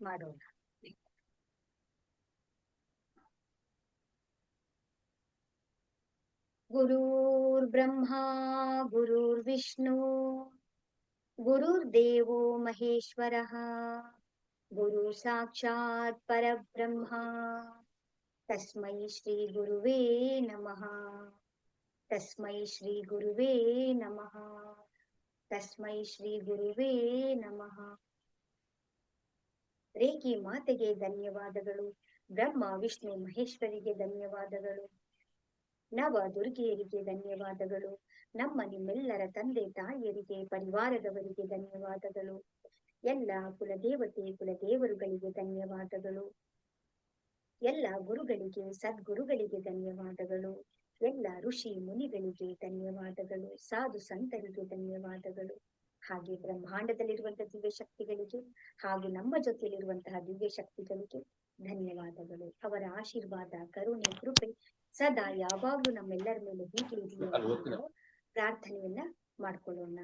ಮಾಡೋಣ ಗುರುರ್ಬ್ರಹ್ಮ ಗುರುರ್ವಿಷ್ಣು ಗುರುರ್ದೇವೋ ಮಹೇಶ್ವರಃ ಗುರು ಸಾಕ್ಷಾತ್ ಪರಬ್ರಹ್ಮ ತಸ್ಮೈ ಶ್ರೀ ಗುರುವೇ ನಮಃ ತಸ್ಮೈ ಶ್ರೀ ಗುರುವೇ ನಮಃ ರೇಖಿ ಮಾತೆಗೆ ಧನ್ಯವಾದಗಳು. ಬ್ರಹ್ಮ, ವಿಷ್ಣು, ಮಹೇಶ್ವರಿಗೆ ಧನ್ಯವಾದಗಳು. ನವ ದುರ್ಗೆಯರಿಗೆ ಧನ್ಯವಾದಗಳು. ನಮ್ಮ ನಿಮ್ಮೆಲ್ಲರ ತಂದೆ ತಾಯಿಯರಿಗೆ, ಪರಿವಾರದವರಿಗೆ ಧನ್ಯವಾದಗಳು. ಎಲ್ಲ ಕುಲದೇವತೆ ಕುಲದೇವರುಗಳಿಗೆ ಧನ್ಯವಾದಗಳು. ಎಲ್ಲ ಗುರುಗಳಿಗೆ, ಸದ್ಗುರುಗಳಿಗೆ ಧನ್ಯವಾದಗಳು. ಎಲ್ಲ ಋಷಿ ಮುನಿಗಳಿಗೆ ಧನ್ಯವಾದಗಳು. ಸಾಧು ಸಂತರಿಗೆ ಧನ್ಯವಾದಗಳು. ಹಾಗೆ ಬ್ರಹ್ಮಾಂಡದಲ್ಲಿರುವಂತಹ ದಿವ್ಯ ಶಕ್ತಿಗಳಿಗೆ ಹಾಗೆ ನಮ್ಮ ಜೊತೆಯಲ್ಲಿರುವಂತಹ ದಿವ್ಯ ಶಕ್ತಿಗಳಿಗೆ ಧನ್ಯವಾದಗಳು. ಅವರ ಆಶೀರ್ವಾದ ಕರುಣೆ ಕೃಪೆ ಸದಾ ಯಾವಾಗ್ಲೂ ನಮ್ಮೆಲ್ಲರ ಮೇಲೆ ಹೀಗೆ ಇದೆಯೋ ಪ್ರಾರ್ಥನೆಯನ್ನ ಮಾಡ್ಕೊಳ್ಳೋಣ.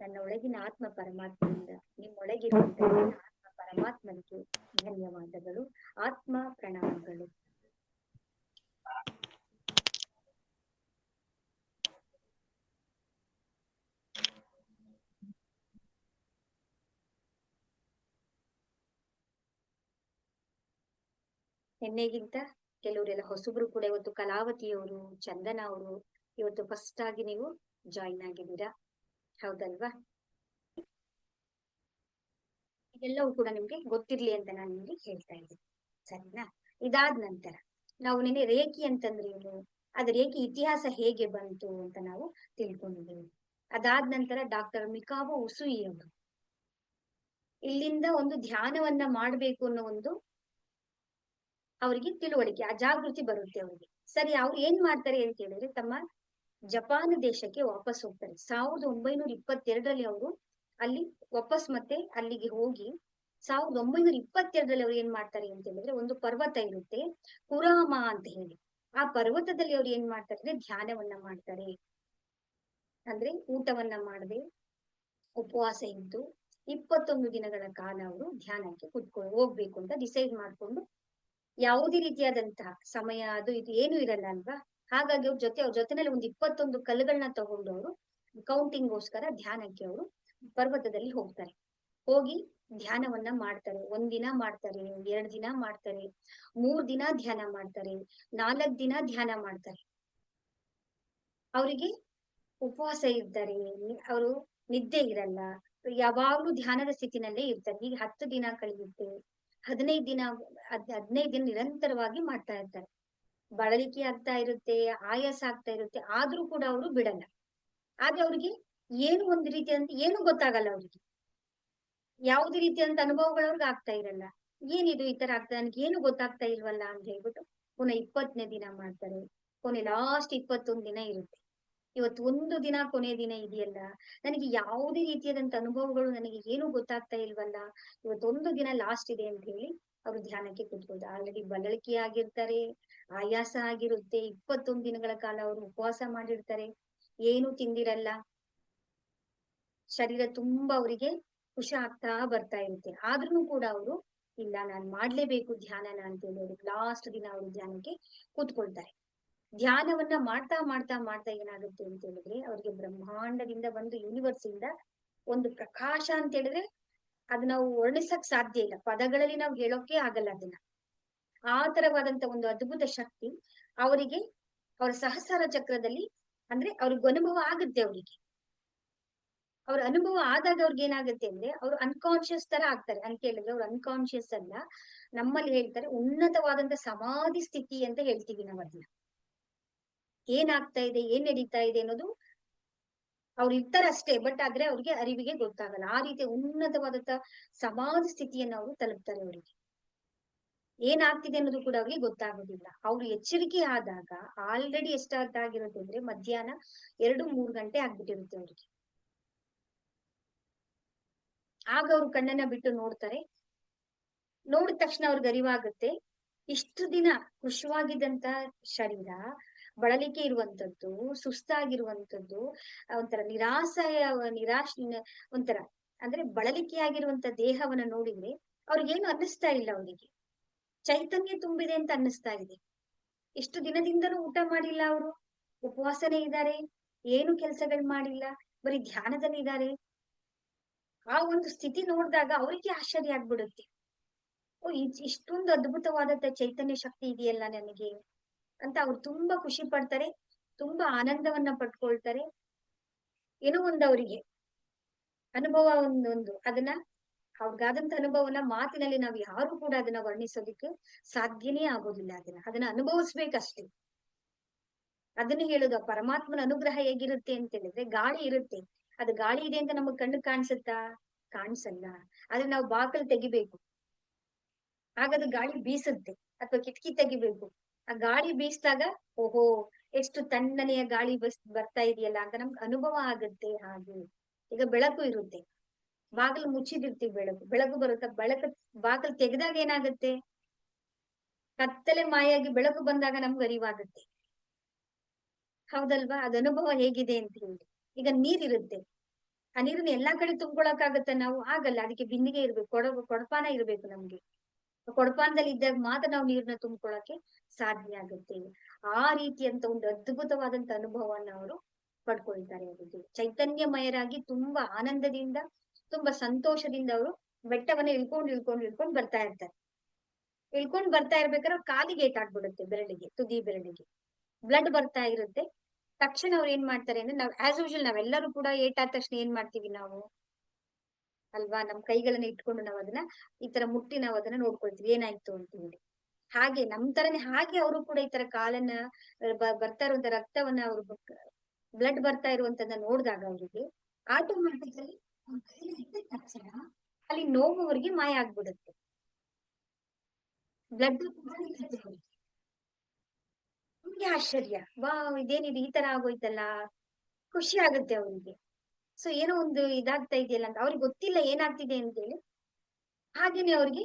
ನನ್ನ ಒಳಗಿನ ಆತ್ಮ ಪರಮಾತ್ಮನಿಂದ ನಿಮ್ಮೊಳಗಿರುವಂತಹ ಆತ್ಮ ಪರಮಾತ್ಮನಿಗೆ ಧನ್ಯವಾದಗಳು. ಆತ್ಮ ಪ್ರಣಾಮಗಳು. ನಿನ್ನೆಗಿಂತ ಕೆಲವರೆಲ್ಲ ಹೊಸಬ್ರು ಕೂಡ ಇವತ್ತು ಕಲಾವತಿಯವರು ಚಂದನ ಅವರು ಇವತ್ತು ಫಸ್ಟ್ ಆಗಿ ನೀವು ಜಾಯಿನ್ ಆಗಿದ್ದೀರಾ? ಹೌದಲ್ವಾ? ಇದೆಲ್ಲವೂ ಕೂಡ ನಿಮ್ಗೆ ಗೊತ್ತಿರ್ಲಿ ಅಂತ ನಾನು ನಿಮ್ಗೆ ಹೇಳ್ತಾ ಇದ್ದೀನಿ. ಸರಿನಾ? ಇದಾದ ನಂತರ ನಾವು ನಿನ್ನೆ ರೇಖಿ ಅಂತಂದ್ರೆ ಏನು? ಅದ ರೇಖಿ ಇತಿಹಾಸ ಹೇಗೆ ಬಂತು ಅಂತ ನಾವು ತಿಳ್ಕೊಂಡಿದ್ದೀವಿ. ಅದಾದ ನಂತರ ಡಾಕ್ಟರ್ ಮಿಕಾಬೋ ಉಸುಯಿ ಅವರು ಇಲ್ಲಿಂದ ಒಂದು ಧ್ಯಾನವನ್ನ ಮಾಡ್ಬೇಕು ಅನ್ನೋ ಒಂದು ಅವರಿಗೆ ತಿಳುವಳಿಕೆ, ಆ ಜಾಗೃತಿ ಬರುತ್ತೆ ಅವರಿಗೆ. ಸರಿ, ಅವ್ರು ಏನ್ ಮಾಡ್ತಾರೆ ಅಂತ ಹೇಳಿದ್ರೆ ತಮ್ಮ ಜಪಾನ್ ದೇಶಕ್ಕೆ ವಾಪಸ್ ಹೋಗ್ತಾರೆ. ಸಾವಿರದ ಒಂಬೈನೂರ ಇಪ್ಪತ್ತೆರಡರಲ್ಲಿ ಅವರು ಅಲ್ಲಿ ವಾಪಸ್ ಮತ್ತೆ ಅಲ್ಲಿಗೆ ಹೋಗಿ ಸಾವಿರದ ಒಂಬೈನೂರ ಇಪ್ಪತ್ತೆರಡರಲ್ಲಿ ಅವ್ರು ಏನ್ ಮಾಡ್ತಾರೆ ಅಂತ ಹೇಳಿದ್ರೆ ಒಂದು ಪರ್ವತ ಇರುತ್ತೆ, ಕುರಾಮ ಅಂತ ಹೇಳಿ. ಆ ಪರ್ವತದಲ್ಲಿ ಅವ್ರು ಏನ್ ಮಾಡ್ತಾರೆ ಅಂದ್ರೆ ಧ್ಯಾನವನ್ನ ಮಾಡ್ತಾರೆ. ಅಂದ್ರೆ ಊಟವನ್ನ ಮಾಡದೆ, ಉಪವಾಸ ಇದ್ದು ಇಪ್ಪತ್ತೊಂದು ದಿನಗಳ ಕಾಲ ಅವರು ಧ್ಯಾನಕ್ಕೆ ಕುತ್ಕೊಂಡು ಹೋಗ್ಬೇಕು ಅಂತ ಡಿಸೈಡ್ ಮಾಡ್ಕೊಂಡು ಯಾವುದೇ ರೀತಿಯಾದಂತಹ ಸಮಯ ಅದು ಇದು ಏನು ಇರಲ್ಲ ಅಲ್ವಾ? ಹಾಗಾಗಿ ಅವ್ರ ಜೊತೆ, ಅವ್ರ ಜೊತೆನಲ್ಲಿ ಒಂದು ಇಪ್ಪತ್ತೊಂದು ಕಲ್ಲುಗಳನ್ನ ತಗೊಂಡು ಅವರು ಕೌಂಟಿಂಗ್ಗೋಸ್ಕರ ಧ್ಯಾನಕ್ಕೆ ಅವರು ಪರ್ವತದಲ್ಲಿ ಹೋಗ್ತಾರೆ. ಹೋಗಿ ಧ್ಯಾನವನ್ನ ಮಾಡ್ತಾರೆ. ಒಂದಿನ ಮಾಡ್ತಾರೆ, ಎರಡ್ ದಿನ ಮಾಡ್ತಾರೆ, ಮೂರ್ ದಿನ ಧ್ಯಾನ ಮಾಡ್ತಾರೆ, ನಾಲ್ಕ್ ದಿನ ಧ್ಯಾನ ಮಾಡ್ತಾರೆ. ಅವರಿಗೆ ಉಪವಾಸ ಇರ್ತಾರೆ ಅವರು ನಿದ್ದೆ ಇರಲ್ಲ. ಯಾವಾಗ್ಲೂ ಧ್ಯಾನದ ಸ್ಥಿತಿನಲ್ಲೇ ಇರ್ತಾರೆ. ಈಗ ಹತ್ತು ದಿನ ಕಳೆಯುತ್ತೆ. ಹದಿನೈದು ದಿನ, ಹದ್, ಹದಿನೈದು ದಿನ ನಿರಂತರವಾಗಿ ಮಾಡ್ತಾ ಇರ್ತಾರೆ. ಬಳಲಿಕೆ ಆಗ್ತಾ ಇರುತ್ತೆ, ಆಯಾಸ ಆಗ್ತಾ ಇರುತ್ತೆ, ಆದ್ರೂ ಕೂಡ ಅವರು ಬಿಡಲ್ಲ. ಆದ್ರೆ ಅವ್ರಿಗೆ ಏನು ಒಂದು ಅಂತ, ಏನು ಗೊತ್ತಾಗಲ್ಲ ಅವ್ರಿಗೆ. ಯಾವುದೇ ಅಂತ ಅನುಭವಗಳು ಅವ್ರಿಗೆ ಆಗ್ತಾ ಇರಲ್ಲ. ಏನಿದು ಈ ತರ ಆಗ್ತಾ ನನ್ಗೆ ಏನು ಗೊತ್ತಾಗ್ತಾ ಇಲ್ವಲ್ಲ ಅಂತ ಹೇಳ್ಬಿಟ್ಟು ಪುನಃ ಇಪ್ಪತ್ತನೇ ದಿನ ಮಾಡ್ತಾರೆ. ಕೊನೆ ಲಾಸ್ಟ್ ಇಪ್ಪತ್ತೊಂದ್ ದಿನ ಇರುತ್ತೆ. ಇವತ್ತು ಒಂದು ದಿನ ಕೊನೆ ದಿನ ಇದೆಯಲ್ಲ? ನನಗೆ ಯಾವುದೇ ರೀತಿಯಾದಂತ ಅನುಭವಗಳು ನನಗೆ ಏನು ಗೊತ್ತಾಗ್ತಾ ಇಲ್ವಲ್ಲ? ಇವತ್ತೊಂದು ದಿನ ಲಾಸ್ಟ್ ಇದೆ ಅಂತ ಹೇಳಿ ಅವರು ಧ್ಯಾನಕ್ಕೆ ಕೂತ್ಕೊಳ್ತಾರೆ ಆಲ್ರೆಡಿ ಬಳಲಿಕೆ ಆಗಿರ್ತಾರೆ ಆಯಾಸ ಆಗಿರುತ್ತೆ. ಇಪ್ಪತ್ತೊಂದು ದಿನಗಳ ಕಾಲ ಅವರು ಉಪವಾಸ ಮಾಡಿರ್ತಾರೆ. ಏನು ತಿಂದಿರಲ್ಲ. ಶರೀರ ತುಂಬಾ ಅವರಿಗೆ ಖುಷಿ ಆಗ್ತಾ ಬರ್ತಾ ಇರುತ್ತೆ. ಆದ್ರೂ ಕೂಡ ಅವರು, ಇಲ್ಲ, ನಾನ್ ಮಾಡ್ಲೇಬೇಕು ಧ್ಯಾನನ ಅಂತ ಹೇಳಿ ಅವ್ರಿಗೆ ಲಾಸ್ಟ್ ದಿನ ಅವರು ಧ್ಯಾನಕ್ಕೆ ಕೂತ್ಕೊಳ್ತಾರೆ. ಧ್ಯಾನವನ್ನ ಮಾಡ್ತಾ ಮಾಡ್ತಾ ಮಾಡ್ತಾ ಏನಾಗುತ್ತೆ ಅಂತ ಹೇಳಿದ್ರೆ, ಅವ್ರಿಗೆ ಬ್ರಹ್ಮಾಂಡದಿಂದ ಒಂದು ಯೂನಿವರ್ಸ್ ಇಂದ ಒಂದು ಪ್ರಕಾಶ ಅಂತ ಹೇಳಿದ್ರೆ, ಅದ್ ನಾವು ವರ್ಣಿಸಕ್ ಸಾಧ್ಯ ಇಲ್ಲ. ಪದಗಳಲ್ಲಿ ನಾವು ಹೇಳೋಕೆ ಆಗಲ್ಲ ಅದನ್ನ. ಆ ತರವಾದಂತ ಒಂದು ಅದ್ಭುತ ಶಕ್ತಿ ಅವರಿಗೆ, ಅವರ ಸಹಸ್ರ ಚಕ್ರದಲ್ಲಿ ಅಂದ್ರೆ ಅವ್ರಿಗೆ ಅನುಭವ ಆಗುತ್ತೆ ಅವರಿಗೆ. ಅವ್ರ ಅನುಭವ ಆದಾಗ ಅವ್ರಿಗೆ ಏನಾಗುತ್ತೆ ಅಂದ್ರೆ, ಅವ್ರು ಅನ್ಕಾನ್ಶಿಯಸ್ ತರ ಆಗ್ತಾರೆ. ಅಂತ ಹೇಳಿದ್ರೆ ಅವ್ರು ಅನ್ಕಾನ್ಶಿಯಸ್ ಅಲ್ಲ ನಮ್ಮಲ್ಲಿ ಹೇಳ್ತಾರೆ, ಉನ್ನತವಾದಂತ ಸಮಾಧಿ ಸ್ಥಿತಿ ಅಂತ ಹೇಳ್ತೀವಿ ನಾವು ಅದನ್ನ. ಏನಾಗ್ತಾ ಇದೆ, ಏನ್ ನಡೀತಾ ಇದೆ ಅನ್ನೋದು ಅವ್ರು ಇರ್ತಾರಷ್ಟೇ ಬಟ್ ಆದ್ರೆ ಅವ್ರಿಗೆ ಅರಿವಿಗೆ ಗೊತ್ತಾಗಲ್ಲ. ಆ ರೀತಿ ಉನ್ನತವಾದಂತ ಸಮಾಜ ಸ್ಥಿತಿಯನ್ನ ಅವರು ತಲುಪ್ತಾರೆ ಅವರಿಗೆ. ಏನಾಗ್ತಿದೆ ಅನ್ನೋದು ಕೂಡ ಅವ್ರಿಗೆ ಗೊತ್ತಾಗೋದಿಲ್ಲ. ಅವ್ರು ಎಚ್ಚರಿಕೆ ಆದಾಗ ಆಲ್ರೆಡಿ ಎಷ್ಟಾಗಿರುತ್ತೆ ಅಂದ್ರೆ ಮಧ್ಯಾಹ್ನ ಎರಡು ಮೂರು ಗಂಟೆ ಆಗ್ಬಿಟ್ಟಿರುತ್ತೆ ಅವ್ರಿಗೆ. ಆಗ ಅವ್ರು ಕಣ್ಣನ್ನ ಬಿಟ್ಟು ನೋಡ್ತಾರೆ. ನೋಡಿದ ತಕ್ಷಣ ಅವ್ರಿಗೆ ಅರಿವಾಗುತ್ತೆ. ಇಷ್ಟು ದಿನ ಖುಷವಾಗಿದ್ದಂತ ಶರೀರ ಬಳಲಿಕೆ ಇರುವಂತದ್ದು, ಸುಸ್ತಾಗಿರುವಂತದ್ದು ಒಂಥರ ನಿರಾಸೆಯ, ನಿರಾಶ್ ಒಂಥರ ಅಂದ್ರೆ ಬಳಲಿಕೆ ಆಗಿರುವಂತ ದೇಹವನ್ನ ನೋಡಿದ್ರೆ ಅವ್ರಿಗೇನು ಅನ್ನಿಸ್ತಾ ಇಲ್ಲ ಅವರಿಗೆ ಚೈತನ್ಯ ತುಂಬಿದೆ ಅಂತ ಅನ್ನಿಸ್ತಾ ಇದೆ. ಎಷ್ಟು ದಿನದಿಂದನೂ ಊಟ ಮಾಡಿಲ್ಲ ಅವರು. ಉಪವಾಸನೇ ಇದ್ದಾರೆ. ಏನು ಕೆಲಸಗಳು ಮಾಡಿಲ್ಲ. ಬರೀ ಧ್ಯಾನದಲ್ಲಿ ಇದ್ದಾರೆ. ಆ ಒಂದು ಸ್ಥಿತಿ ನೋಡಿದಾಗ ಅವರಿಗೆ ಆಶ್ಚರ್ಯ ಆಗ್ಬಿಡುತ್ತೆ. ಓ ಇಷ್ಟೊಂದು ಅದ್ಭುತವಾದಂತ ಚೈತನ್ಯ ಶಕ್ತಿ ಇದೆಯಲ್ಲ ನನಗೆ. ಅಂತ ಅವ್ರು ತುಂಬಾ ಖುಷಿ ಪಡ್ತಾರೆ, ತುಂಬಾ ಆನಂದವನ್ನ ಪಡ್ಕೊಳ್ತಾರೆ. ಏನೋ ಒಂದು ಅವರಿಗೆ ಅನುಭವ ಒಂದೊಂದು. ಅದನ್ನ ಅವ್ರಿಗಾದಂತ ಅನುಭವನ ಮಾತಿನಲ್ಲಿ ನಾವು ಯಾರು ಕೂಡ ಅದನ್ನ ವರ್ಣಿಸೋದಿಕ್ಕೆ ಸಾಧ್ಯನೇ ಆಗೋದಿಲ್ಲ ಅದನ್ನ. ಅದನ್ನ ಅನುಭವಿಸ್ಬೇಕಷ್ಟೇ. ಅದನ್ನ ಹೇಳುದು ಪರಮಾತ್ಮನ ಅನುಗ್ರಹ ಹೇಗಿರುತ್ತೆ ಅಂತ ಹೇಳಿದ್ರೆ ಗಾಳಿ ಇರುತ್ತೆ. ಅದು ಗಾಳಿ ಇದೆ ಅಂತ ನಮಗ್ ಕಣ್ಣು ಕಾಣಿಸುತ್ತಾ? ಕಾಣಿಸಲ್ಲ. ಆದ್ರೆ ನಾವು ಬಾಕಲ್ ತೆಗಿಬೇಕು. ಆಗದು ಗಾಳಿ ಬೀಸುತ್ತೆ. ಅಥವಾ ಕಿಟಕಿ ತೆಗಿಬೇಕು. ಆ ಗಾಳಿ ಬೀಸಿದಾಗ, ಓಹೋ, ಎಷ್ಟು ತಣ್ಣನೆಯ ಗಾಳಿ ಬಸ್, ಬರ್ತಾ ಇದೆಯಲ್ಲ ಅಂತ ನಮ್ಗೆ ಅನುಭವ ಆಗುತ್ತೆ ಹಾಗೆ. ಈಗ ಬೆಳಕು ಇರುತ್ತೆ. ಬಾಗಿಲು ಮುಚ್ಚಿದಿರ್ತೀವಿ ಬೆಳಕು. ಬೆಳಕು ಬರುತ್ತೆ? ಬೆಳಕು, ಬಾಗಿಲು ತೆಗೆದಾಗ ಏನಾಗುತ್ತೆ? ಕತ್ತಲೆ ಮಾಯಾಗಿ ಬೆಳಕು ಬಂದಾಗ ನಮ್ಗೆ ಅರಿವಾಗುತ್ತೆ. ಹೌದಲ್ವಾ? ಅದ ಅನುಭವ ಹೇಗಿದೆ ಅಂತ ಹೇಳಿ. ಈಗ ನೀರಿರುತ್ತೆ. ಆ ನೀರನ್ನ ಎಲ್ಲಾ ಕಡೆ ತುಂಬ್ಕೊಳಕ್ ನಾವು? ಆಗಲ್ಲ. ಅದಕ್ಕೆ ಬಿಂದಿಗೆ ಇರ್ಬೇಕು ಕೊಡ ಕೊಡಪಾನ ಇರ್ಬೇಕು ನಮ್ಗೆ. ಕೊಡಪಾನದಲ್ಲಿ ಇದ್ದಾಗ ಮಾತ್ರ ನಾವು ನೀರನ್ನ ತುಂಬಿಕೊಳ್ಳಕ್ಕೆ ಸಾಧ್ಯ ಆಗುತ್ತೆ. ಆ ರೀತಿಯಂತ ಒಂದು ಅದ್ಭುತವಾದಂತ ಅನುಭವವನ್ನ ಅವರು ಪಡ್ಕೊಳ್ತಾರೆ ಅವರಿಗೆ. ಚೈತನ್ಯಮಯರಾಗಿ ತುಂಬಾ ಆನಂದದಿಂದ, ತುಂಬಾ ಸಂತೋಷದಿಂದ ಅವರು ಬೆಟ್ಟವನ್ನ ಇಳ್ಕೊಂಡು ಇಳ್ಕೊಂಡು ಇಳ್ಕೊಂಡು ಬರ್ತಾ ಇರ್ತಾರೆ. ಇಳ್ಕೊಂಡ್ ಬರ್ತಾ ಇರ್ಬೇಕಾದ್ರೆ ಕಾಲಿಗೆ ಏಟಾಗ್ಬಿಡುತ್ತೆ ಬೆರಳಿಗೆ, ತುದಿ ಬೆರಳಿಗೆ. ಬ್ಲಡ್ ಬರ್ತಾ ಇರುತ್ತೆ. ತಕ್ಷಣ ಅವ್ರು ಏನ್ ಮಾಡ್ತಾರೆ ಅಂದ್ರೆ ನಾವ್ ಆಸ್ ಯೂಶಲ್ ನಾವೆಲ್ಲರೂ ಕೂಡ ಏಟಾದ ತಕ್ಷಣ ಏನ್ ಮಾಡ್ತೀವಿ ನಾವು? ಅಲ್ವಾ? ನಮ್ ಕೈಗಳನ್ನ ಇಟ್ಕೊಂಡು ನಾವ್ ಅದನ್ನ ಈ ತರ ಮುಟ್ಟಿ ನಾವ್ ಅದನ್ನ ನೋಡ್ಕೊಳ್ತೀವಿ. ಏನಾಯ್ತು ಅಂತ ಹೇಳಿ. ಹಾಗೆ ನಮ್ ತರನೇ, ಹಾಗೆ ಅವರು ಕೂಡ ಈ ತರ ಕಾಲನ್ನ ಬರ್ತಾ ಇರುವಂತ ರಕ್ತವನ್ನ ಅವ್ರು ಬ್ಲಡ್ ಬರ್ತಾ ಇರುವಂತದನ್ನ ನೋಡಿದಾಗ ಅವರಿಗೆ ಆಟೋಮ್ಯಾಟಿಕಲಿ ತಕ್ಷಣ ಅಲ್ಲಿ ನೋವು ಅವ್ರಿಗೆ ಮಾಯ ಆಗ್ಬಿಡುತ್ತೆ. ಬ್ಲಡ್ ಆಶ್ಚರ್ಯ. ವಾ ಇದೇನಿದೆ ಈ ತರ ಆಗೋಯ್ತಲ್ಲ? ಖುಷಿ ಆಗುತ್ತೆ ಅವರಿಗೆ. ಸೊ ಏನೋ ಒಂದು ಇದಾಗ್ತಾ ಇದೆಯಲ್ಲ ಅಂತ ಅವ್ರಿಗೆ ಗೊತ್ತಿಲ್ಲ ಏನಾಗ್ತಿದೆ ಅಂತ ಹೇಳಿ, ಹಾಗೇನೆ ಅವ್ರಿಗೆ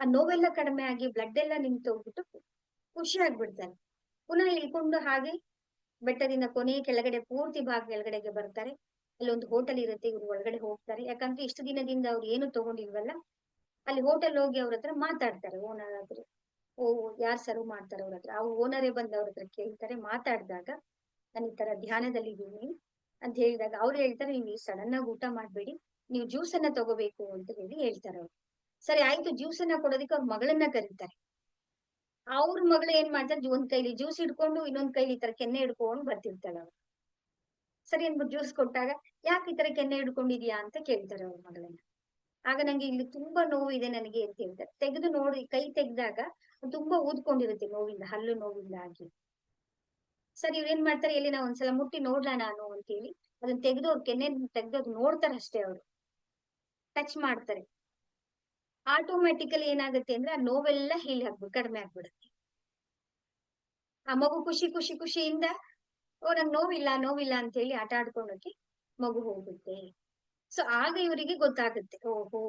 ಆ ನೋವೆಲ್ಲ ಕಡಿಮೆ ಆಗಿ ಬ್ಲಡ್ ಎಲ್ಲ ನಿಂತು ಹೋಗ್ಬಿಟ್ಟು ಖುಷಿ ಆಗ್ಬಿಡ್ತಾರೆ. ಪುನಃ ಇಳ್ಕೊಂಡು ಹಾಗೆ ಬೆಟ್ಟದಿಂದ ಕೊನೆ ಕೆಳಗಡೆ, ಪೂರ್ತಿ ಭಾಗ ಕೆಳಗಡೆಗೆ ಬರ್ತಾರೆ. ಅಲ್ಲೊಂದು ಹೋಟೆಲ್ ಇರುತ್ತೆ, ಇವ್ರು ಒಳಗಡೆ ಹೋಗ್ತಾರೆ. ಯಾಕಂದ್ರೆ ಇಷ್ಟು ದಿನದಿಂದ ಅವ್ರು ಏನು ತಗೊಂಡಿಲ್ವಲ್ಲ, ಅಲ್ಲಿ ಹೋಟೆಲ್ ಹೋಗಿ ಅವ್ರ ಹತ್ರ ಮಾತಾಡ್ತಾರೆ ಓನರ್ ಆದ್ರೆ ಓ, ಯಾರ್ ಸರ್ವ್ ಮಾಡ್ತಾರೆ ಅವ್ರ ಹತ್ರ? ಆ ಓನರೇ ಬಂದು ಅವ್ರ ಹತ್ರ ಕೇಳ್ತಾರೆ, ಮಾತಾಡಿದಾಗ, ನಾನು ಈ ತರ ಧ್ಯಾನದಲ್ಲಿ ಇದ್ದೀನಿ. ಅಂತ ಹೇಳಿದಾಗ ಅವ್ರು ಹೇಳ್ತಾರೆ, ನೀವು ಸಡನ್ ಆಗಿ ಊಟ ಮಾಡ್ಬೇಡಿ, ನೀವು ಜ್ಯೂಸ್ ಅನ್ನ ತಗೋಬೇಕು ಅಂತ ಹೇಳಿ ಹೇಳ್ತಾರೆ ಅವ್ರು. ಸರಿ, ಆಯ್ತು ಜ್ಯೂಸ್ ಅನ್ನ ಕೊಡೋದಕ್ಕೆ ಅವ್ರ ಮಗಳನ್ನ ಕರೀತಾರೆ. ಅವ್ರ ಮಗಳು ಏನ್ ಮಾಡ್ತಾರೆ ಒಂದ್ ಕೈಲಿ ಜ್ಯೂಸ್ ಹಿಡ್ಕೊಂಡು ಇನ್ನೊಂದ್ ಕೈಲಿ ಈ ತರ ಕೆನ್ನೆ ಹಿಡ್ಕೊಂಡು ಬರ್ತಿರ್ತಾಳೆ ಅವ್ರು. ಸರಿ ಅನ್ಬಿಟ್ಟು ಜ್ಯೂಸ್ ಕೊಟ್ಟಾಗ, ಯಾಕೆ ಈ ತರ ಕೆನ್ನೆ ಹಿಡ್ಕೊಂಡಿದ್ಯಾ? ಅಂತ ಕೇಳ್ತಾರೆ ಅವ್ರ ಮಗಳನ್ನ. ಆಗ ನಂಗೆ ಇಲ್ಲಿ ತುಂಬಾ ನೋವು ಇದೆ ನನಗೆ ಅಂತ ಹೇಳ್ತಾರೆ. ತೆಗೆದು ನೋಡಿ, ಕೈ ತೆಗ್ದಾಗ ತುಂಬಾ ಊದ್ಕೊಂಡಿರುತ್ತೆ ನೋವಿಂದ, ಹಲ್ಲು ನೋವಿಂದ ಆಗಿ ಸರಿ ಇವ್ರು ಏನ್ ಮಾಡ್ತಾರೆ ಇಲ್ಲಿ ನಾವು ಒಂದ್ಸಲ ಮುಟ್ಟಿ ನೋಡ್ಲಾ ನಾನು ಅಂತ ಹೇಳಿ ಅದನ್ನ ತೆಗೆದು ಅವ್ರ ಕೆನ್ನೆ ತೆಗೆದು ಅದು ನೋಡ್ತಾರೆ ಅಷ್ಟೇ ಅವರು. ಟಚ್ ಮಾಡ್ತಾರೆ. ಆಟೋಮ್ಯಾಟಿಕಲಿ ಏನಾಗುತ್ತೆ ಅಂದ್ರೆ ಆ ನೋವೆಲ್ಲ ಹೀಲ್ ಆಗ್ಬಿಡ್, ಕಡಿಮೆ ಆಗ್ಬಿಡುತ್ತೆ. ಆ ಮಗು ಖುಷಿ ಖುಷಿ, ಖುಷಿಯಿಂದ, ಓ ನಂಗೆ ನೋವಿಲ್ಲ ನೋವಿಲ್ಲ ಅಂತ ಹೇಳಿ ಆಟ ಆಡ್ಕೊಂಡೋಗಿ ಮಗು ಹೋಗುತ್ತೆ ಸೊ ಆಗ ಇವರಿಗೆ ಗೊತ್ತಾಗುತ್ತೆ, ಓಹೋ.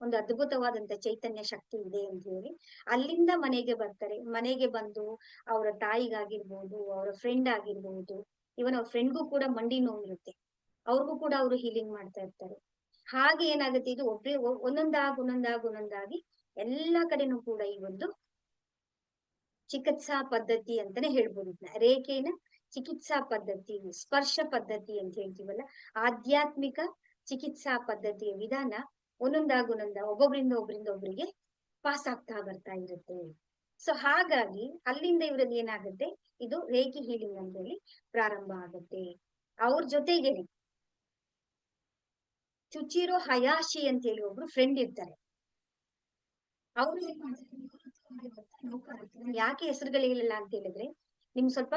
ಒಂದು ಅದ್ಭುತವಾದಂತ ಚೈತನ್ಯ ಶಕ್ತಿ ಇದೆ ಅಂತ ಹೇಳಿ ಅಲ್ಲಿಂದ ಮನೆಗೆ ಬರ್ತಾರೆ. ಮನೆಗೆ ಬಂದು ಅವರ ತಾಯಿಗಾಗಿರ್ಬೋದು, ಅವರ ಫ್ರೆಂಡ್ ಆಗಿರ್ಬೋದು ಇವನ್ ಅವ್ರ ಫ್ರೆಂಡ್ಗೂ ಕೂಡ ಮಂಡಿ ನೋವು ಇರುತ್ತೆ. ಅವ್ರಿಗೂ ಕೂಡ ಅವರು ಹೀಲಿಂಗ್ ಮಾಡ್ತಾ ಇರ್ತಾರೆ. ಹಾಗೆ ಏನಾಗುತ್ತೆ, ಇದು ಒಬ್ಬರೇ ಒಂದೊಂದಾಗಿ ಒಂದೊಂದಾಗಿ ಒಂದೊಂದಾಗಿ ಎಲ್ಲಾ ಕಡೆನೂ ಕೂಡ ಈ ಒಂದು ಚಿಕಿತ್ಸಾ ಪದ್ಧತಿ ಅಂತಾನೆ ಹೇಳ್ಬೋದು ರೇಖೆನ ಚಿಕಿತ್ಸಾ ಪದ್ಧತಿ, ಸ್ಪರ್ಶ ಪದ್ಧತಿ ಅಂತ ಹೇಳ್ತೀವಲ್ಲ, ಆಧ್ಯಾತ್ಮಿಕ ಚಿಕಿತ್ಸಾ ಪದ್ಧತಿಯ ವಿಧಾನ ಒಂದೊಂದಾಗ ಒಂದೊಂದ, ಒಬ್ಬೊಬ್ರಿಂದ ಒಬ್ರಿಂದ ಒಬ್ರಿಗೆ ಪಾಸ್ ಆಗ್ತಾ ಬರ್ತಾ ಇರುತ್ತೆ. ಸೊ ಹಾಗಾಗಿ ಅಲ್ಲಿಂದ ಇವ್ರದ್ದು ಏನಾಗುತ್ತೆ? ಇದು ರೇಖಿ ಹೀಲಿಂಗ್ ಅಂತ ಹೇಳಿ ಪ್ರಾರಂಭ ಆಗುತ್ತೆ. ಅವ್ರ ಜೊತೆಗೆ ಚುಚಿರೋ ಹಯಾಶಿ ಅಂತ ಹೇಳಿ ಒಬ್ರು ಫ್ರೆಂಡ್ ಇರ್ತಾರೆ. ಅವ್ರು ಯಾಕೆ ಹೆಸರುಗಳಿಲ್ಲ ಅಂತ ಹೇಳಿದ್ರೆ ನಿಮ್ ಸ್ವಲ್ಪ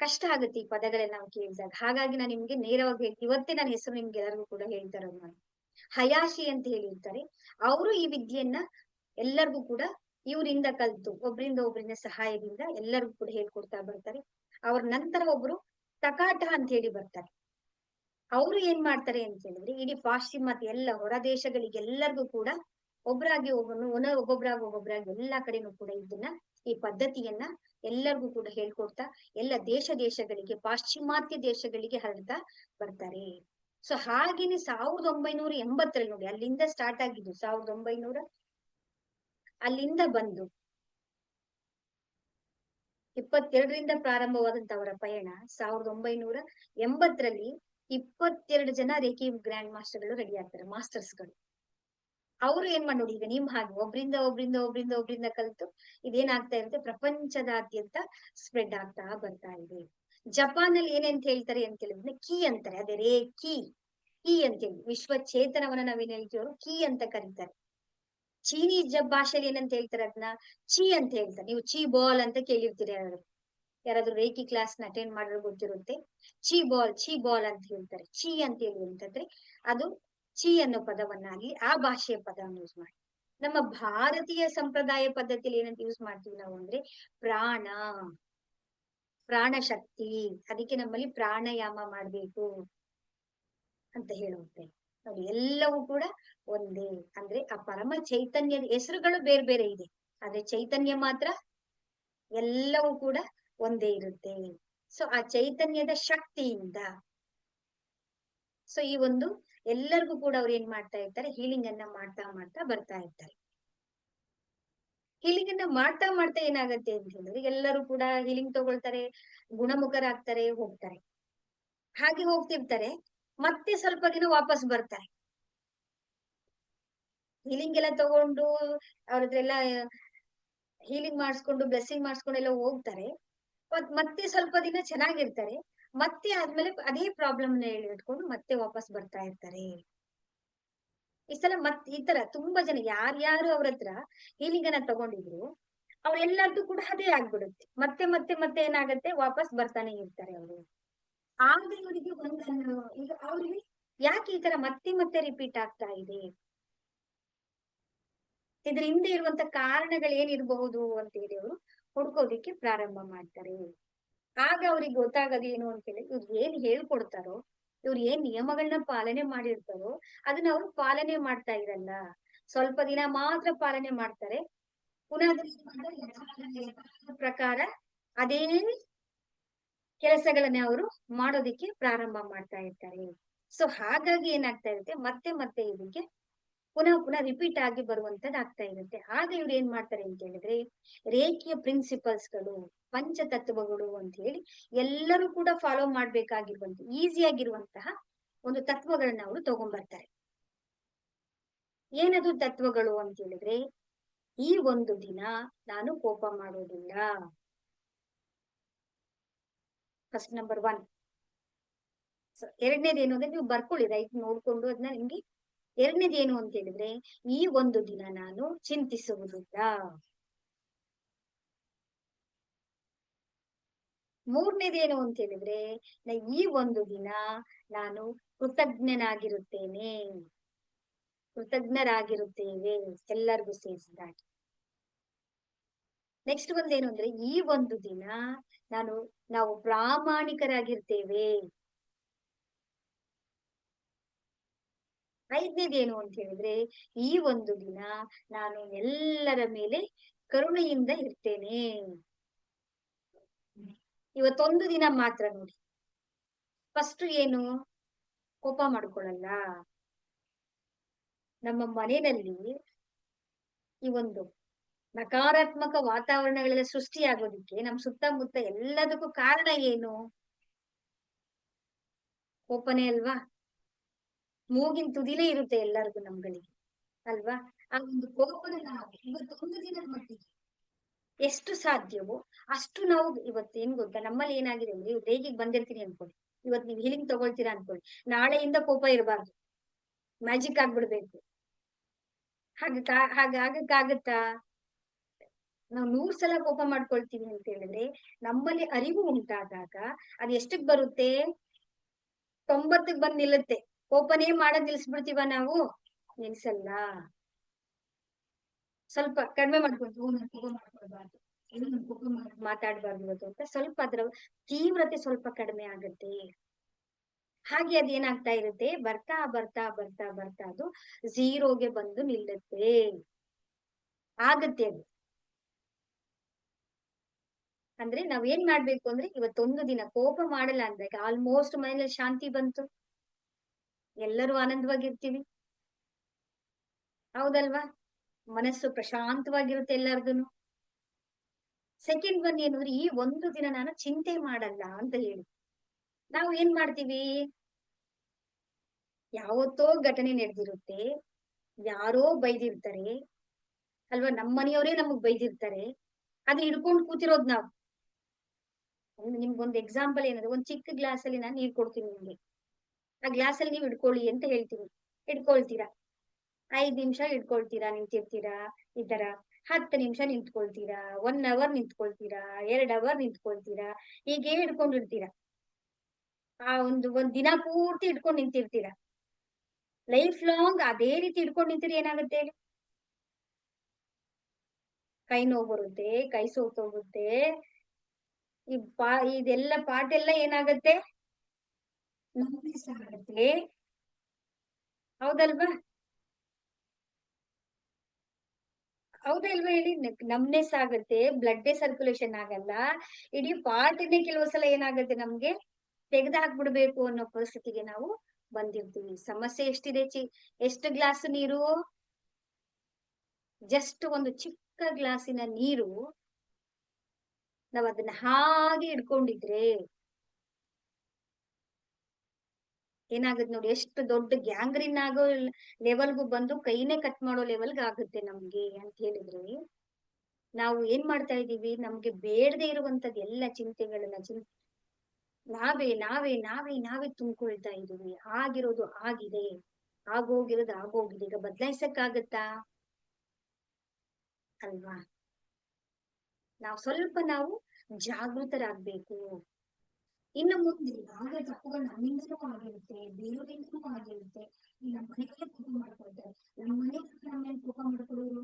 ಕಷ್ಟ ಆಗುತ್ತೆ ಈ ಪದಗಳೆಲ್ಲ ನಾವು ಕೇಳಿದಾಗ. ಹಾಗಾಗಿ ನಾನು ನಿಮ್ಗೆ ನೇರವಾಗಿ ಇವತ್ತೇ ನನ್ನ ಹೆಸರು ನಿಮ್ಗೆ ಎಲ್ಲರಿಗೂ ಕೂಡ ಹೇಳ್ತಾರ ನಾನು. ಹಯಾಶಿ ಅಂತ ಹೇಳಿರ್ತಾರೆ. ಅವರು ಈ ವಿದ್ಯೆಯನ್ನ ಎಲ್ಲರಿಗೂ ಕೂಡ ಇವರಿಂದ ಕಲ್ತು, ಒಬ್ರಿಂದ ಒಬ್ಬರಿಂದ ಸಹಾಯದಿಂದ ಎಲ್ಲರಿಗೂ ಕೂಡ ಹೇಳ್ಕೊಡ್ತಾ ಬರ್ತಾರೆ. ಅವ್ರ ನಂತರ ಒಬ್ರು ತಕಾಟ ಅಂತ ಹೇಳಿ ಬರ್ತಾರೆ. ಅವರು ಏನ್ ಮಾಡ್ತಾರೆ ಅಂತ ಹೇಳಿದ್ರೆ, ಇಡೀ ಪಾಶ್ಚಿಮಾತ್ಯ ಎಲ್ಲ ಹೊರ ದೇಶಗಳಿಗೆಲ್ಲರಿಗೂ ಕೂಡ ಒಬ್ರಾಗಿ ಒಬ್ಬನು ಒಬ್ಬೊಬ್ರಾಗಿ ಒಬ್ಬೊಬ್ರಾಗಿ ಎಲ್ಲಾ ಕಡೆನೂ ಕೂಡ ಇದನ್ನ, ಈ ಪದ್ಧತಿಯನ್ನ ಎಲ್ಲರಿಗೂ ಕೂಡ ಹೇಳ್ಕೊಡ್ತಾ, ಎಲ್ಲ ದೇಶ ದೇಶಗಳಿಗೆ, ಪಾಶ್ಚಿಮಾತ್ಯ ದೇಶಗಳಿಗೆ ಹರಡ್ತಾ ಬರ್ತಾರೆ. ಸೊ ಹಾಗೇನೆ ಸಾವಿರದ ಒಂಬೈನೂರ ಎಂಬತ್ತರಲ್ಲಿ ನೋಡಿ, ಅಲ್ಲಿಂದ ಸ್ಟಾರ್ಟ್ ಆಗಿದ್ದು ಸಾವಿರದ ಒಂಬೈನೂರ ಅಲ್ಲಿಂದ ಬಂದು ಇಪ್ಪತ್ತೆರಡರಿಂದ ಪ್ರಾರಂಭವಾದಂತ ಅವರ ಪಯಣ ಸಾವಿರದ ಒಂಬೈನೂರ ಎಂಬತ್ತರಲ್ಲಿ ಇಪ್ಪತ್ತೆರಡು ಜನ ರೇಖಿ ಗ್ರ್ಯಾಂಡ್ ಮಾಸ್ಟರ್ಗಳು ರೆಡಿ ಆಗ್ತಾರೆ, ಮಾಸ್ಟರ್ಸ್ಗಳು. ಅವರು ಏನ್ ಮಾಡಿ ಈಗ ನಿಮ್ ಹಾಗೆ ಒಬ್ರಿಂದ ಒಬ್ರಿಂದ ಒಬ್ರಿಂದ ಒಬ್ರಿಂದ ಕಲಿತು ಇದೇನಾಗ್ತಾ ಇರುತ್ತೆ, ಪ್ರಪಂಚದಾದ್ಯಂತ ಸ್ಪ್ರೆಡ್ ಆಗ್ತಾ ಬರ್ತಾ ಇದೆ. ಜಪಾನ್ ಅಲ್ಲಿ ಏನಂತ ಹೇಳ್ತಾರೆ ಅಂತ ಹೇಳಿದ್ರೆ ಕೀ ಅಂತಾರೆ. ಅದೇ ರೇ, ಕೀ. ಕೀ ಅಂತ ಹೇಳಿ. ವಿಶ್ವ ಚೇತನವನ್ನ ನಾವೇನ್ ಹೇಳ್ತೀವ್ರು ಕೀ ಅಂತ ಕರೀತಾರೆ. ಚೀನಿ ಜಬ್ ಭಾಷೆಯಲ್ಲಿ ಏನಂತ ಹೇಳ್ತಾರೆ ಅದನ್ನ? ಚೀ ಅಂತ ಹೇಳ್ತಾರೆ. ನೀವು ಚೀ ಬಾಲ್ ಅಂತ ಕೇಳಿರ್ತೀರಿ ಯಾರಾದ್ರು? ಯಾರಾದ್ರೂ ರೇಖಿ ಕ್ಲಾಸ್ನ ಅಟೆಂಡ್ ಮಾಡಿದ್ರೆ ಗೊತ್ತಿರುತ್ತೆ. ಚೀ ಬಾಲ್ ಚೀ ಬಾಲ್ ಅಂತ ಹೇಳ್ತಾರೆ. ಚೀ ಅಂತ ಹೇಳಿ ಅಂತಂದ್ರೆ ಅದು ಚೀ ಅನ್ನೋ ಪದವನ್ನಾಗಿ ಆ ಭಾಷೆಯ ಪದವನ್ನು ಯೂಸ್ ಮಾಡಿ. ನಮ್ಮ ಭಾರತೀಯ ಸಂಪ್ರದಾಯ ಪದ್ಧತಿಯಲ್ಲಿ ಏನಂತ ಯೂಸ್ ಮಾಡ್ತೀವಿ ನಾವು ಅಂದ್ರೆ ಪ್ರಾಣ. ಪ್ರಾಣ ಶಕ್ತಿ ಅದಕ್ಕೆ ನಮ್ಮಲ್ಲಿ ಪ್ರಾಣಾಯಾಮ ಮಾಡ್ಬೇಕು ಅಂತ ಹೇಳುತ್ತೆ ನೋಡಿ, ಎಲ್ಲವೂ ಕೂಡ ಒಂದೇ. ಅಂದ್ರೆ ಆ ಪರಮ ಚೈತನ್ಯದ ಹೆಸರುಗಳು ಬೇರೆ ಬೇರೆ ಇದೆ. ಆದ್ರೆ ಚೈತನ್ಯ ಮಾತ್ರ ಎಲ್ಲವೂ ಕೂಡ ಒಂದೇ ಇರುತ್ತೆ. ಸೊ ಆ ಚೈತನ್ಯದ ಶಕ್ತಿಯಿಂದ. ಸೊ ಈ ಒಂದು ಎಲ್ಲರಿಗೂ ಕೂಡ ಅವ್ರು ಏನ್ ಮಾಡ್ತಾ ಇರ್ತಾರೆ? ಹೀಲಿಂಗ್ ಅನ್ನ ಮಾಡ್ತಾ ಮಾಡ್ತಾ ಬರ್ತಾ ಇರ್ತಾರೆ. ಹೀಲಿಂಗ್ ಅನ್ನ ಮಾಡ್ತಾ ಮಾಡ್ತಾ ಏನಾಗತ್ತೆ ಅಂತ ಹೇಳಿದ್ರೆ, ಎಲ್ಲರೂ ಕೂಡ ಹೀಲಿಂಗ್ ತಗೊಳ್ತಾರೆ, ಗುಣಮುಖರಾಗ್ತಾರೆ, ಹೋಗ್ತಾರೆ. ಹಾಗೆ ಹೋಗ್ತಿರ್ತಾರೆ, ಮತ್ತೆ ಸ್ವಲ್ಪ ದಿನ ವಾಪಸ್ ಬರ್ತಾರೆ. ಹೀಲಿಂಗ್ ಎಲ್ಲ ತಗೊಂಡು ಅವ್ರ ಹತ್ರ ಎಲ್ಲ ಹೀಲಿಂಗ್ ಮಾಡಿಸ್ಕೊಂಡು, ಬ್ಲೆಸ್ಸಿಂಗ್ ಮಾಡಿಸ್ಕೊಂಡು ಎಲ್ಲ ಹೋಗ್ತಾರೆ. ಮತ್- ಮತ್ತೆ ಸ್ವಲ್ಪ ದಿನ ಚೆನ್ನಾಗಿರ್ತಾರೆ. ಮತ್ತೆ ಆದ್ಮೇಲೆ ಅದೇ ಪ್ರಾಬ್ಲಮ್ನ ಇಟ್ಕೊಂಡು ಮತ್ತೆ ವಾಪಸ್ ಬರ್ತಾ ಇರ್ತಾರೆ. ಈ ಸಲ ಮತ್ ಈ ತರ ತುಂಬಾ ಜನ ಯಾರ್ಯಾರು ಅವ್ರ ಹತ್ರ ಹೀಲಿಂಗ್ ಅನ್ನ ತಗೊಂಡಿದ್ರು ಅವ್ರೆಲ್ಲರದ್ದು ಕೂಡ ಅದೇ ಆಗ್ಬಿಡುತ್ತೆ. ಮತ್ತೆ ಮತ್ತೆ ಮತ್ತೆ ಏನಾಗತ್ತೆ? ವಾಪಸ್ ಬರ್ತಾನೆ ಇರ್ತಾರೆ ಅವರು. ಆಗ ಇವರಿಗೆ ಒಂದ್ ಈಗ ಅವ್ರಿಗೆ ಯಾಕೆ ಈ ತರ ಮತ್ತೆ ಮತ್ತೆ ರಿಪೀಟ್ ಆಗ್ತಾ ಇದೆ? ಇದ್ರ ಹಿಂದೆ ಇರುವಂತ ಕಾರಣಗಳು ಏನಿರಬಹುದು ಅಂತ ಹೇಳಿ ಅವರು ಹುಡ್ಕೋದಿಕ್ಕೆ ಪ್ರಾರಂಭ ಮಾಡ್ತಾರೆ. ಆಗ ಅವ್ರಿಗೆ ಗೊತ್ತಾಗದೇನು ಅಂತ ಹೇಳಿ ಇವ್ರು ಏನ್ ಹೇಳ್ಕೊಡ್ತಾರೋ ಇವ್ರು ಏನ್ ನಿಯಮಗಳನ್ನ ಪಾಲನೆ ಮಾಡಿರ್ತಾರೋ ಅದನ್ನ ಅವ್ರು ಪಾಲನೆ ಮಾಡ್ತಾ ಇರಲ್ಲ. ಸ್ವಲ್ಪ ದಿನ ಮಾತ್ರ ಪಾಲನೆ ಮಾಡ್ತಾರೆ. ಪುನಃ ಪ್ರಕಾರ ಅದೇ ಕೆಲಸಗಳನ್ನ ಅವರು ಮಾಡೋದಿಕ್ಕೆ ಪ್ರಾರಂಭ ಮಾಡ್ತಾ ಇರ್ತಾರೆ. ಸೊ ಹಾಗಾಗಿ ಏನಾಗ್ತಾ ಇರುತ್ತೆ? ಮತ್ತೆ ಮತ್ತೆ ಇದಕ್ಕೆ ಪುನಃ ಪುನಃ ರಿಪೀಟ್ ಆಗಿ ಬರುವಂತದ್ದು ಆಗ್ತಾ ಇರುತ್ತೆ. ಆಗ ಇವ್ರು ಏನ್ ಮಾಡ್ತಾರೆ ಅಂತ ಹೇಳಿದ್ರೆ, ರೇಖೀಯ ಪ್ರಿನ್ಸಿಪಲ್ಸ್ಗಳು, ಪಂಚತತ್ವಗಳು ಅಂತ ಹೇಳಿ ಎಲ್ಲರೂ ಕೂಡ ಫಾಲೋ ಮಾಡ್ಬೇಕಾಗಿರುವಂತ ಈಸಿ ಆಗಿರುವಂತಹ ಒಂದು ತತ್ವಗಳನ್ನ ಅವರು ತಗೊಂಡ್ಬರ್ತಾರೆ ಏನದು ತತ್ವಗಳು ಅಂತ ಹೇಳಿದ್ರೆ, ಈ ಒಂದು ದಿನ ನಾನು ಕೋಪ ಮಾಡೋದಿಲ್ಲ. ಫಸ್ಟ್ ನಂಬರ್ ಒನ್ ಎರಡನೇದು ಅಂದ್ರೆ ನೀವು ಬರ್ಕೊಳ್ಳಿ ರೈಟ್ ನೋಡ್ಕೊಂಡು ಅದನ್ನ ನಿಮ್ಗೆ ಎರಡನೇದು ಏನು ಅಂತ ಹೇಳಿದ್ರೆ, ಈ ಒಂದು ದಿನ ನಾನು ಚಿಂತಿಸುವುದಿಲ್ಲ. ಮೂರನೇದೇನು ಅಂತ ಹೇಳಿದ್ರೆ ಈ ಒಂದು ದಿನ ನಾನು ಕೃತಜ್ಞನಾಗಿರುತ್ತೇನೆ. ಕೃತಜ್ಞರಾಗಿರುತ್ತೇವೆ ಎಲ್ಲರಿಗೂ ಸೇರಿಸಿದಾಗಿ. ನೆಕ್ಸ್ಟ್ ಒಂದೇನು ಅಂದ್ರೆ, ಈ ಒಂದು ದಿನ ನಾನು, ನಾವು ಪ್ರಾಮಾಣಿಕರಾಗಿರ್ತೇವೆ. ಐದನೇದೇನು ಅಂತ ಹೇಳಿದ್ರೆ, ಈ ಒಂದು ದಿನ ನಾನು ಎಲ್ಲರ ಮೇಲೆ ಕರುಣೆಯಿಂದ ಇರ್ತೇನೆ. ಇವತ್ತೊಂದು ದಿನ ಮಾತ್ರ ನೋಡಿ. ಫಸ್ಟ್ ಏನು ಕೋಪ ಮಾಡ್ಕೊಳ್ಳಲ್ಲ. ನಮ್ಮ ಮನೆಯಲ್ಲಿ ಈ ಒಂದು ನಕಾರಾತ್ಮಕ ವಾತಾವರಣಗಳೆಲ್ಲ ಸೃಷ್ಟಿಯಾಗೋದಿಕ್ಕೆ ನಮ್ ಸುತ್ತಮುತ್ತ ಎಲ್ಲದಕ್ಕೂ ಕಾರಣ ಏನು? ಕೋಪನೇ ಅಲ್ವಾ? ಮೂಗಿನ ತುದಿನೇ ಇರುತ್ತೆ ಎಲ್ಲರಿಗೂ ನಮ್ಗಳಿಗೆ, ಅಲ್ವಾ? ಆ ಒಂದು ಕೋಪದ ನಾವು ಇವತ್ತೊಂದು ದಿನದ ಮಟ್ಟಿಗೆ ಎಷ್ಟು ಸಾಧ್ಯವೋ ಅಷ್ಟು ನಾವು ಇವತ್ತು ಏನ್ ಗೊತ್ತಾ? ನಮ್ಮಲ್ಲಿ ಏನಾಗಿದೆ ಅಂದ್ರೆ ಇವ್ ಬಂದಿರ್ತೀನಿ ಅನ್ಕೊಳ್ಳಿ. ಇವತ್ ನೀವು ಹೀಲಿಂಗ್ ತಗೊಳ್ತೀರಾ ಅನ್ಕೊಳ್ಳಿ. ನಾಳೆಯಿಂದ ಕೋಪ ಇರಬಾರ್ದು. ಮ್ಯಾಜಿಕ್ ಆಗ್ಬಿಡ್ಬೇಕು. ಹಾಗ ಹಾಗಾಗಕ್ಕಾಗತ್ತಾ ನಾವು ನೂರ್ ಸಲ ಕೋಪ ಮಾಡ್ಕೊಳ್ತೀವಿ ಅಂತ ಹೇಳಿದ್ರೆ, ನಮ್ಮಲ್ಲಿ ಅರಿವು ಉಂಟಾದಾಗ ಅದ್ ಎಷ್ಟಕ್ ಬರುತ್ತೆ? ತೊಂಬತ್ತಕ್ ಬಂದ್ ನಿಲ್ಲುತ್ತೆ. ಕೋಪನೇ ಮಾಡೋದ್ ನಿಲ್ಸ್ಬಿಡ್ತೀವ ನಾವು? ನಿಲ್ಸಲ್ಲ. ಸ್ವಲ್ಪ ಕಡಿಮೆ ಮಾಡ್ಕೊಂಡು ಮಾತಾಡ್ಬಾರ್ದು ಅಂತ ಸ್ವಲ್ಪ ಅದ್ರ ತೀವ್ರತೆ ಸ್ವಲ್ಪ ಕಡಿಮೆ ಆಗುತ್ತೆ. ಹಾಗೆ ಅದೇನಾಗ್ತಾ ಇರುತ್ತೆ? ಬರ್ತಾ ಬರ್ತಾ ಬರ್ತಾ ಬರ್ತಾ ಅದು ಝೀರೋಗೆ ಬಂದು ನಿಲ್ಲುತ್ತೆ. ಆಗತ್ತೆ ಅದು. ಅಂದ್ರೆ ನಾವ್ ಏನ್ ಮಾಡ್ಬೇಕು ಅಂದ್ರೆ ಇವತ್ತೊಂದು ದಿನ ಕೋಪ ಮಾಡಲ್ಲ ಅಂದ್ರೆ ಆಲ್ಮೋಸ್ಟ್ ಮನೇಲಿ ಶಾಂತಿ ಬಂತು. ಎಲ್ಲರೂ ಆನಂದವಾಗಿರ್ತೀವಿ. ಹೌದಲ್ವಾ? ಮನಸ್ಸು ಪ್ರಶಾಂತವಾಗಿರುತ್ತೆ ಎಲ್ಲಾರ್ಗುನು ಸೆಕೆಂಡ್ ಒನ್ ಏನು ಈ ಒಂದು ದಿನ ನಾನು ಚಿಂತೆ ಮಾಡಲ್ಲ ಅಂತ ಹೇಳಿ. ನಾವು ಏನ್ ಮಾಡ್ತೀವಿ? ಯಾವತ್ತೋ ಘಟನೆ ನಡೆದಿರುತ್ತೆ. ಯಾರೋ ಬೈದಿರ್ತಾರೆ. ಅಲ್ವಾ? ನಮ್ಮ ಮನೆಯವರೇ ನಮಗ್ ಬೈದಿರ್ತಾರೆ. ಅದ್ ಹಿಡ್ಕೊಂಡು ಕೂತಿರೋದ್ ನಾವು. ನಿಮ್ಗೊಂದು ಎಕ್ಸಾಂಪಲ್ ಏನಂದ್ರೆ, ಒಂದ್ ಚಿಕ್ಕ ಗ್ಲಾಸ್ ಅಲ್ಲಿ ನಾನು ನೀರ್ ಕೊಡ್ತೀನಿ ನಿಮ್ಗೆ. ಆ ಗ್ಲಾಸ್ ಅಲ್ಲಿ ನೀವು ಇಡ್ಕೊಳ್ಳಿ ಅಂತ ಹೇಳ್ತೀನಿ. ಇಟ್ಕೊಳ್ತೀರಾ ಐದ್ ನಿಮಿಷ ಇಟ್ಕೊಳ್ತೀರಾ ನಿಂತಿರ್ತೀರಾ? ಈ ತರ ಹತ್ತು ನಿಮಿಷ ನಿಂತ್ಕೊಳ್ತೀರಾ? One hour ನಿಂತ್ಕೊಳ್ತೀರಾ? ಎರಡ್ ಅವರ್ ನಿಂತ್ಕೊಳ್ತೀರಾ? ಹೀಗೆ ಹಿಡ್ಕೊಂಡಿರ್ತೀರಾ. ಆ ಒಂದು, ಒಂದ್ ದಿನ ಪೂರ್ತಿ ಇಟ್ಕೊಂಡು ನಿಂತಿರ್ತೀರಾ? ಲೈಫ್ ಲಾಂಗ್ ಅದೇ ರೀತಿ ಇಟ್ಕೊಂಡು ನಿಂತಿರಿ ಏನಾಗುತ್ತೆ? ಕೈ ನೋವು ಬರುತ್ತೆ, ಕೈ ಸೋತೋಗುತ್ತೆ ಈ ಪಾ, ಇದೆಲ್ಲ ಪಾಟ್ ಎಲ್ಲ ಏನಾಗತ್ತೆ? ಹೌದಲ್ವಾ? ಹೌದಲ್ವಾ ಹೇಳಿ? ನಮ್ನೆಸ್ ಆಗುತ್ತೆ ಬ್ಲಡ್ ಸರ್ಕ್ಯುಲೇಷನ್ ಆಗಲ್ಲ. ಇಡೀ ಪಾರ್ಟಿನೇ ಕೆಲವು ಸಲ ಏನಾಗುತ್ತೆ ನಮ್ಗೆ? ತೆಗೆದ ಹಾಕ್ಬಿಡ್ಬೇಕು ಅನ್ನೋ ಪರಿಸ್ಥಿತಿಗೆ ನಾವು ಬಂದಿರ್ತೀವಿ. ಸಮಸ್ಯೆ ಎಷ್ಟಿದೆ ಚಿ, ಎಷ್ಟು ಗ್ಲಾಸ್ ನೀರು? ಜಸ್ಟ್ ಒಂದು ಚಿಕ್ಕ ಗ್ಲಾಸಿನ ನೀರು ನಾವ್ ಅದನ್ನ ಹಾಗೆ ಇಡ್ಕೊಂಡಿದ್ರೆ ಏನಾಗುತ್ತೆ ನೋಡಿ, ಎಷ್ಟು ದೊಡ್ಡ ಗ್ಯಾಂಗ್ರಿನ್ ಆಗೋ ಲೆವೆಲ್ಗೂ ಬಂದು ಕೈನೇ ಕಟ್ ಮಾಡೋ ಲೆವೆಲ್ಗೆ ಆಗುತ್ತೆ ನಮ್ಗೆ ಅಂತ ಹೇಳಿದ್ರೆ, ನಾವು ಏನ್ ಮಾಡ್ತಾ ಇದೀವಿ ನಮ್ಗೆ ಬೇಡದೆ ಇರುವಂತದ್ ಎಲ್ಲ ಚಿಂತೆಗಳನ್ನ ಚಿಂತೆ, ನಾವೇ ನಾವೇ ನಾವೇ ನಾವೇ ತುಂಬಿಕೊಳ್ತಾ ಇದೀವಿ ಆಗಿರೋದು ಆಗಿದೆ, ಆಗೋಗಿರೋದು ಆಗೋಗಿದೆ. ಈಗ ಬದಲಾಯಿಸಕ್ಕಾಗತ್ತಾ? ಅಲ್ವಾ? ನಾವು ಸ್ವಲ್ಪ ನಾವು ಜಾಗೃತರಾಗ್ಬೇಕು. ಇನ್ನು ಮುಂದೆ ಆಗೋ ತಪ್ಪುಗಳು ನಮ್ಮಿಂದಲೂ ಆಗಿರುತ್ತೆ ಬೇರೆಯವರಿಂದಲೂ ಆಗಿರುತ್ತೆ. ನಮ್ಮ ಮನೆಯಲ್ಲೇ ಕೋಪ ಮಾಡ್ಕೊಳ್ತಾರೆ. ನಮ್ಮ ಮನೆ ನಮ್ಮ ಮೇಲೆ ಕೋಪ ಮಾಡ್ಕೊಳ್ಳೋರು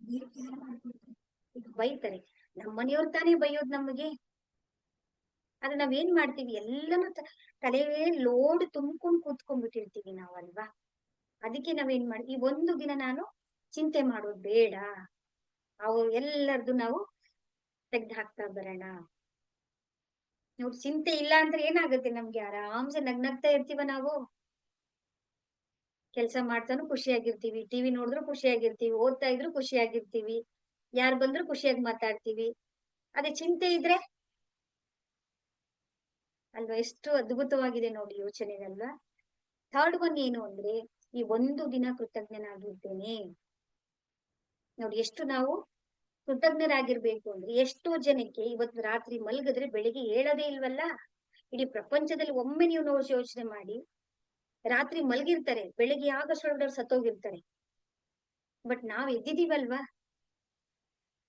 ಬೇರೆ ಯಾರು ಮಾಡ್ಕೊಳ್ತಾರೆ. ಈಗ ಬೈತಾರೆ. ನಮ್ಮ ಮನೆಯವ್ರು ತಾನೇ ಬೈಯೋದು ನಮಗೆ. ಆದ್ರೆ ನಾವೇನ್ ಮಾಡ್ತೀವಿ? ಎಲ್ಲಾನು ತಲೆ ಲೋಡ್ ತುಂಬ್ಕೊಂಡ್ ಕೂತ್ಕೊಂಡ್ಬಿಟ್ಟಿರ್ತೀವಿ ನಾವಲ್ವಾ? ಅದಕ್ಕೆ ನಾವೇನ್ ಮಾಡಿ, ಈ ಒಂದು ದಿನ ನಾನು ಚಿಂತೆ ಮಾಡೋದು ಬೇಡ. ಅವು ಎಲ್ಲರದು ನಾವು ತೆಗ್ದು ಹಾಕ್ತಾ ಬರೋಣ. ನೋಡಿ ಚಿಂತೆ ಇಲ್ಲ ಅಂದ್ರೆ ಏನಾಗುತ್ತೆ ನಮ್ಗೆ? ಆರಾಮ್ಸೆ ನಗ್ನಗ್ತಾ ಇರ್ತೀವ ನಾವು? ಕೆಲಸ ಮಾಡ್ತಾನು ಖುಷಿಯಾಗಿರ್ತೀವಿ ಟಿವಿ ನೋಡಿದ್ರು ಖುಷಿಯಾಗಿರ್ತೀವಿ, ಓದ್ತಾ ಇದ್ರು ಖುಷಿಯಾಗಿರ್ತೀವಿ, ಯಾರ್ ಬಂದ್ರು ಖುಷಿಯಾಗಿ ಮಾತಾಡ್ತೀವಿ. ಅದೇ ಚಿಂತೆ ಇದ್ರೆ? ಅಲ್ವಾ, ಎಷ್ಟು ಅದ್ಭುತವಾಗಿದೆ ನೋಡಿ ಯೋಚನೆಗಲ್ವಾ ಥರ್ಡ್ ಒನ್ ಏನು ಅಂದ್ರೆ, ಈ ಒಂದು ದಿನ ಕೃತಜ್ಞನಾಗಿರ್ತೇನೆ. ನೋಡಿ, ಎಷ್ಟು ನಾವು ಕೃತಜ್ಞರಾಗಿರ್ಬೇಕು ಅಂದ್ರೆ ಎಷ್ಟೋ ಜನಕ್ಕೆ ಇವತ್ತು ರಾತ್ರಿ ಮಲಗಿದ್ರೆ ಬೆಳಿಗ್ಗೆ ಹೇಳದೇ ಇಲ್ವಲ್ಲ? ಇಡೀ ಪ್ರಪಂಚದಲ್ಲಿ ಒಮ್ಮೆ ನೀವು ನೋಡಿ ಯೋಚನೆ ಮಾಡಿ, ರಾತ್ರಿ ಮಲಗಿರ್ತಾರೆ, ಬೆಳಿಗ್ಗೆ ಆಗಷ್ಟೊಳಗಡೆ ಸತ್ತೋಗಿರ್ತಾರೆ. ಬಟ್ ನಾವ್ ಎದ್ದಿದೀವಲ್ವಾ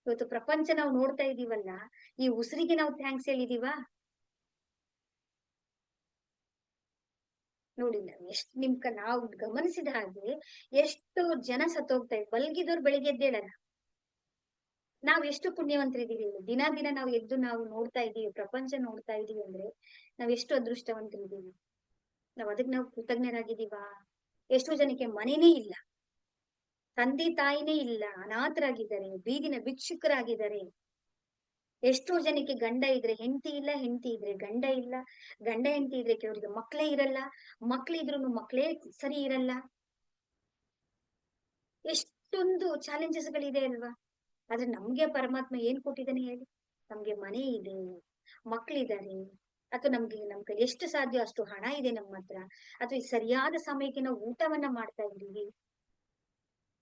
ಇವತ್ತು ಪ್ರಪಂಚ ನಾವು ನೋಡ್ತಾ ಇದೀವಲ್ಲ, ಈ ಉಸಿರಿಗೆ ನಾವು ಥ್ಯಾಂಕ್ಸ್ ಹೇಳಿದೀವಾ? ನೋಡಿಲ್ಲ ಎಷ್ಟ್ ನಿಮ್ಕ ನಾವು ಗಮನಿಸಿದ ಹಾಗೆ ಎಷ್ಟೋ ಜನ ಸತ್ತೋಗ್ತಾ ಇದ್ ಬಲ್ಗಿದವ್ರು ಬೆಳಿಗ್ಗೆ ಎದ್ದೇಳಲ್ಲ. ನಾವ್ ಎಷ್ಟು ಪುಣ್ಯವಂತರಿದ್ದೀವಿ ದಿನ ದಿನ ನಾವು ಎದ್ದು ನಾವು ನೋಡ್ತಾ ಇದೀವಿ ಪ್ರಪಂಚ ನೋಡ್ತಾ ಇದೀವಿ ಅಂದ್ರೆ, ನಾವ್ ಎಷ್ಟು ಅದೃಷ್ಟವಂತರಿದ್ದೀವಿ. ನಾವ್ ಅದಕ್ ನಾವು ಕೃತಜ್ಞರಾಗಿದ್ದೀವಾ? ಎಷ್ಟೋ ಜನಕ್ಕೆ ಮನೆನೇ ಇಲ್ಲ. ತಂದೆ ತಾಯಿನೇ ಇಲ್ಲ, ಅನಾಥರಾಗಿದ್ದಾರೆ, ಬೀದಿನ ಭಿಕ್ಷುಕರಾಗಿದ್ದಾರೆ. ಎಷ್ಟೋ ಜನಕ್ಕೆ ಗಂಡ ಇದ್ರೆ ಹೆಂಡತಿ ಇಲ್ಲ, ಹೆಂಡತಿ ಇದ್ರೆ ಗಂಡ ಇಲ್ಲ, ಗಂಡ ಹೆಂಡತಿ ಇದ್ರೆ ಕೆಲವರಿಗೆ ಮಕ್ಕಳೇ ಇರಲ್ಲ ಮಕ್ಳಿದ್ರು ಮಕ್ಕಳೇ ಸರಿ ಇರಲ್ಲ. ಎಷ್ಟೊಂದು ಚಾಲೆಂಜಸ್ ಗಳಿದೆ ಅಲ್ವಾ? ಆದ್ರೆ ನಮ್ಗೆ ಪರಮಾತ್ಮ ಏನ್ ಕೊಟ್ಟಿದ್ದಾನೆ ಹೇಳಿ? ನಮ್ಗೆ ಮನೆ ಇದೆ ಮಕ್ಳಿದ್ದಾರೆ ಅಥವಾ ನಮ್ಗೆ ನಮ್ ಕೈ ಎಷ್ಟು ಸಾಧ್ಯ ಅಷ್ಟು ಹಣ ಇದೆ ನಮ್ಮ ಹತ್ರ. ಅಥವಾ ಸರಿಯಾದ ಸಮಯಕ್ಕೆ ನಾವು ಊಟವನ್ನ ಮಾಡ್ತಾ ಇದೀವಿ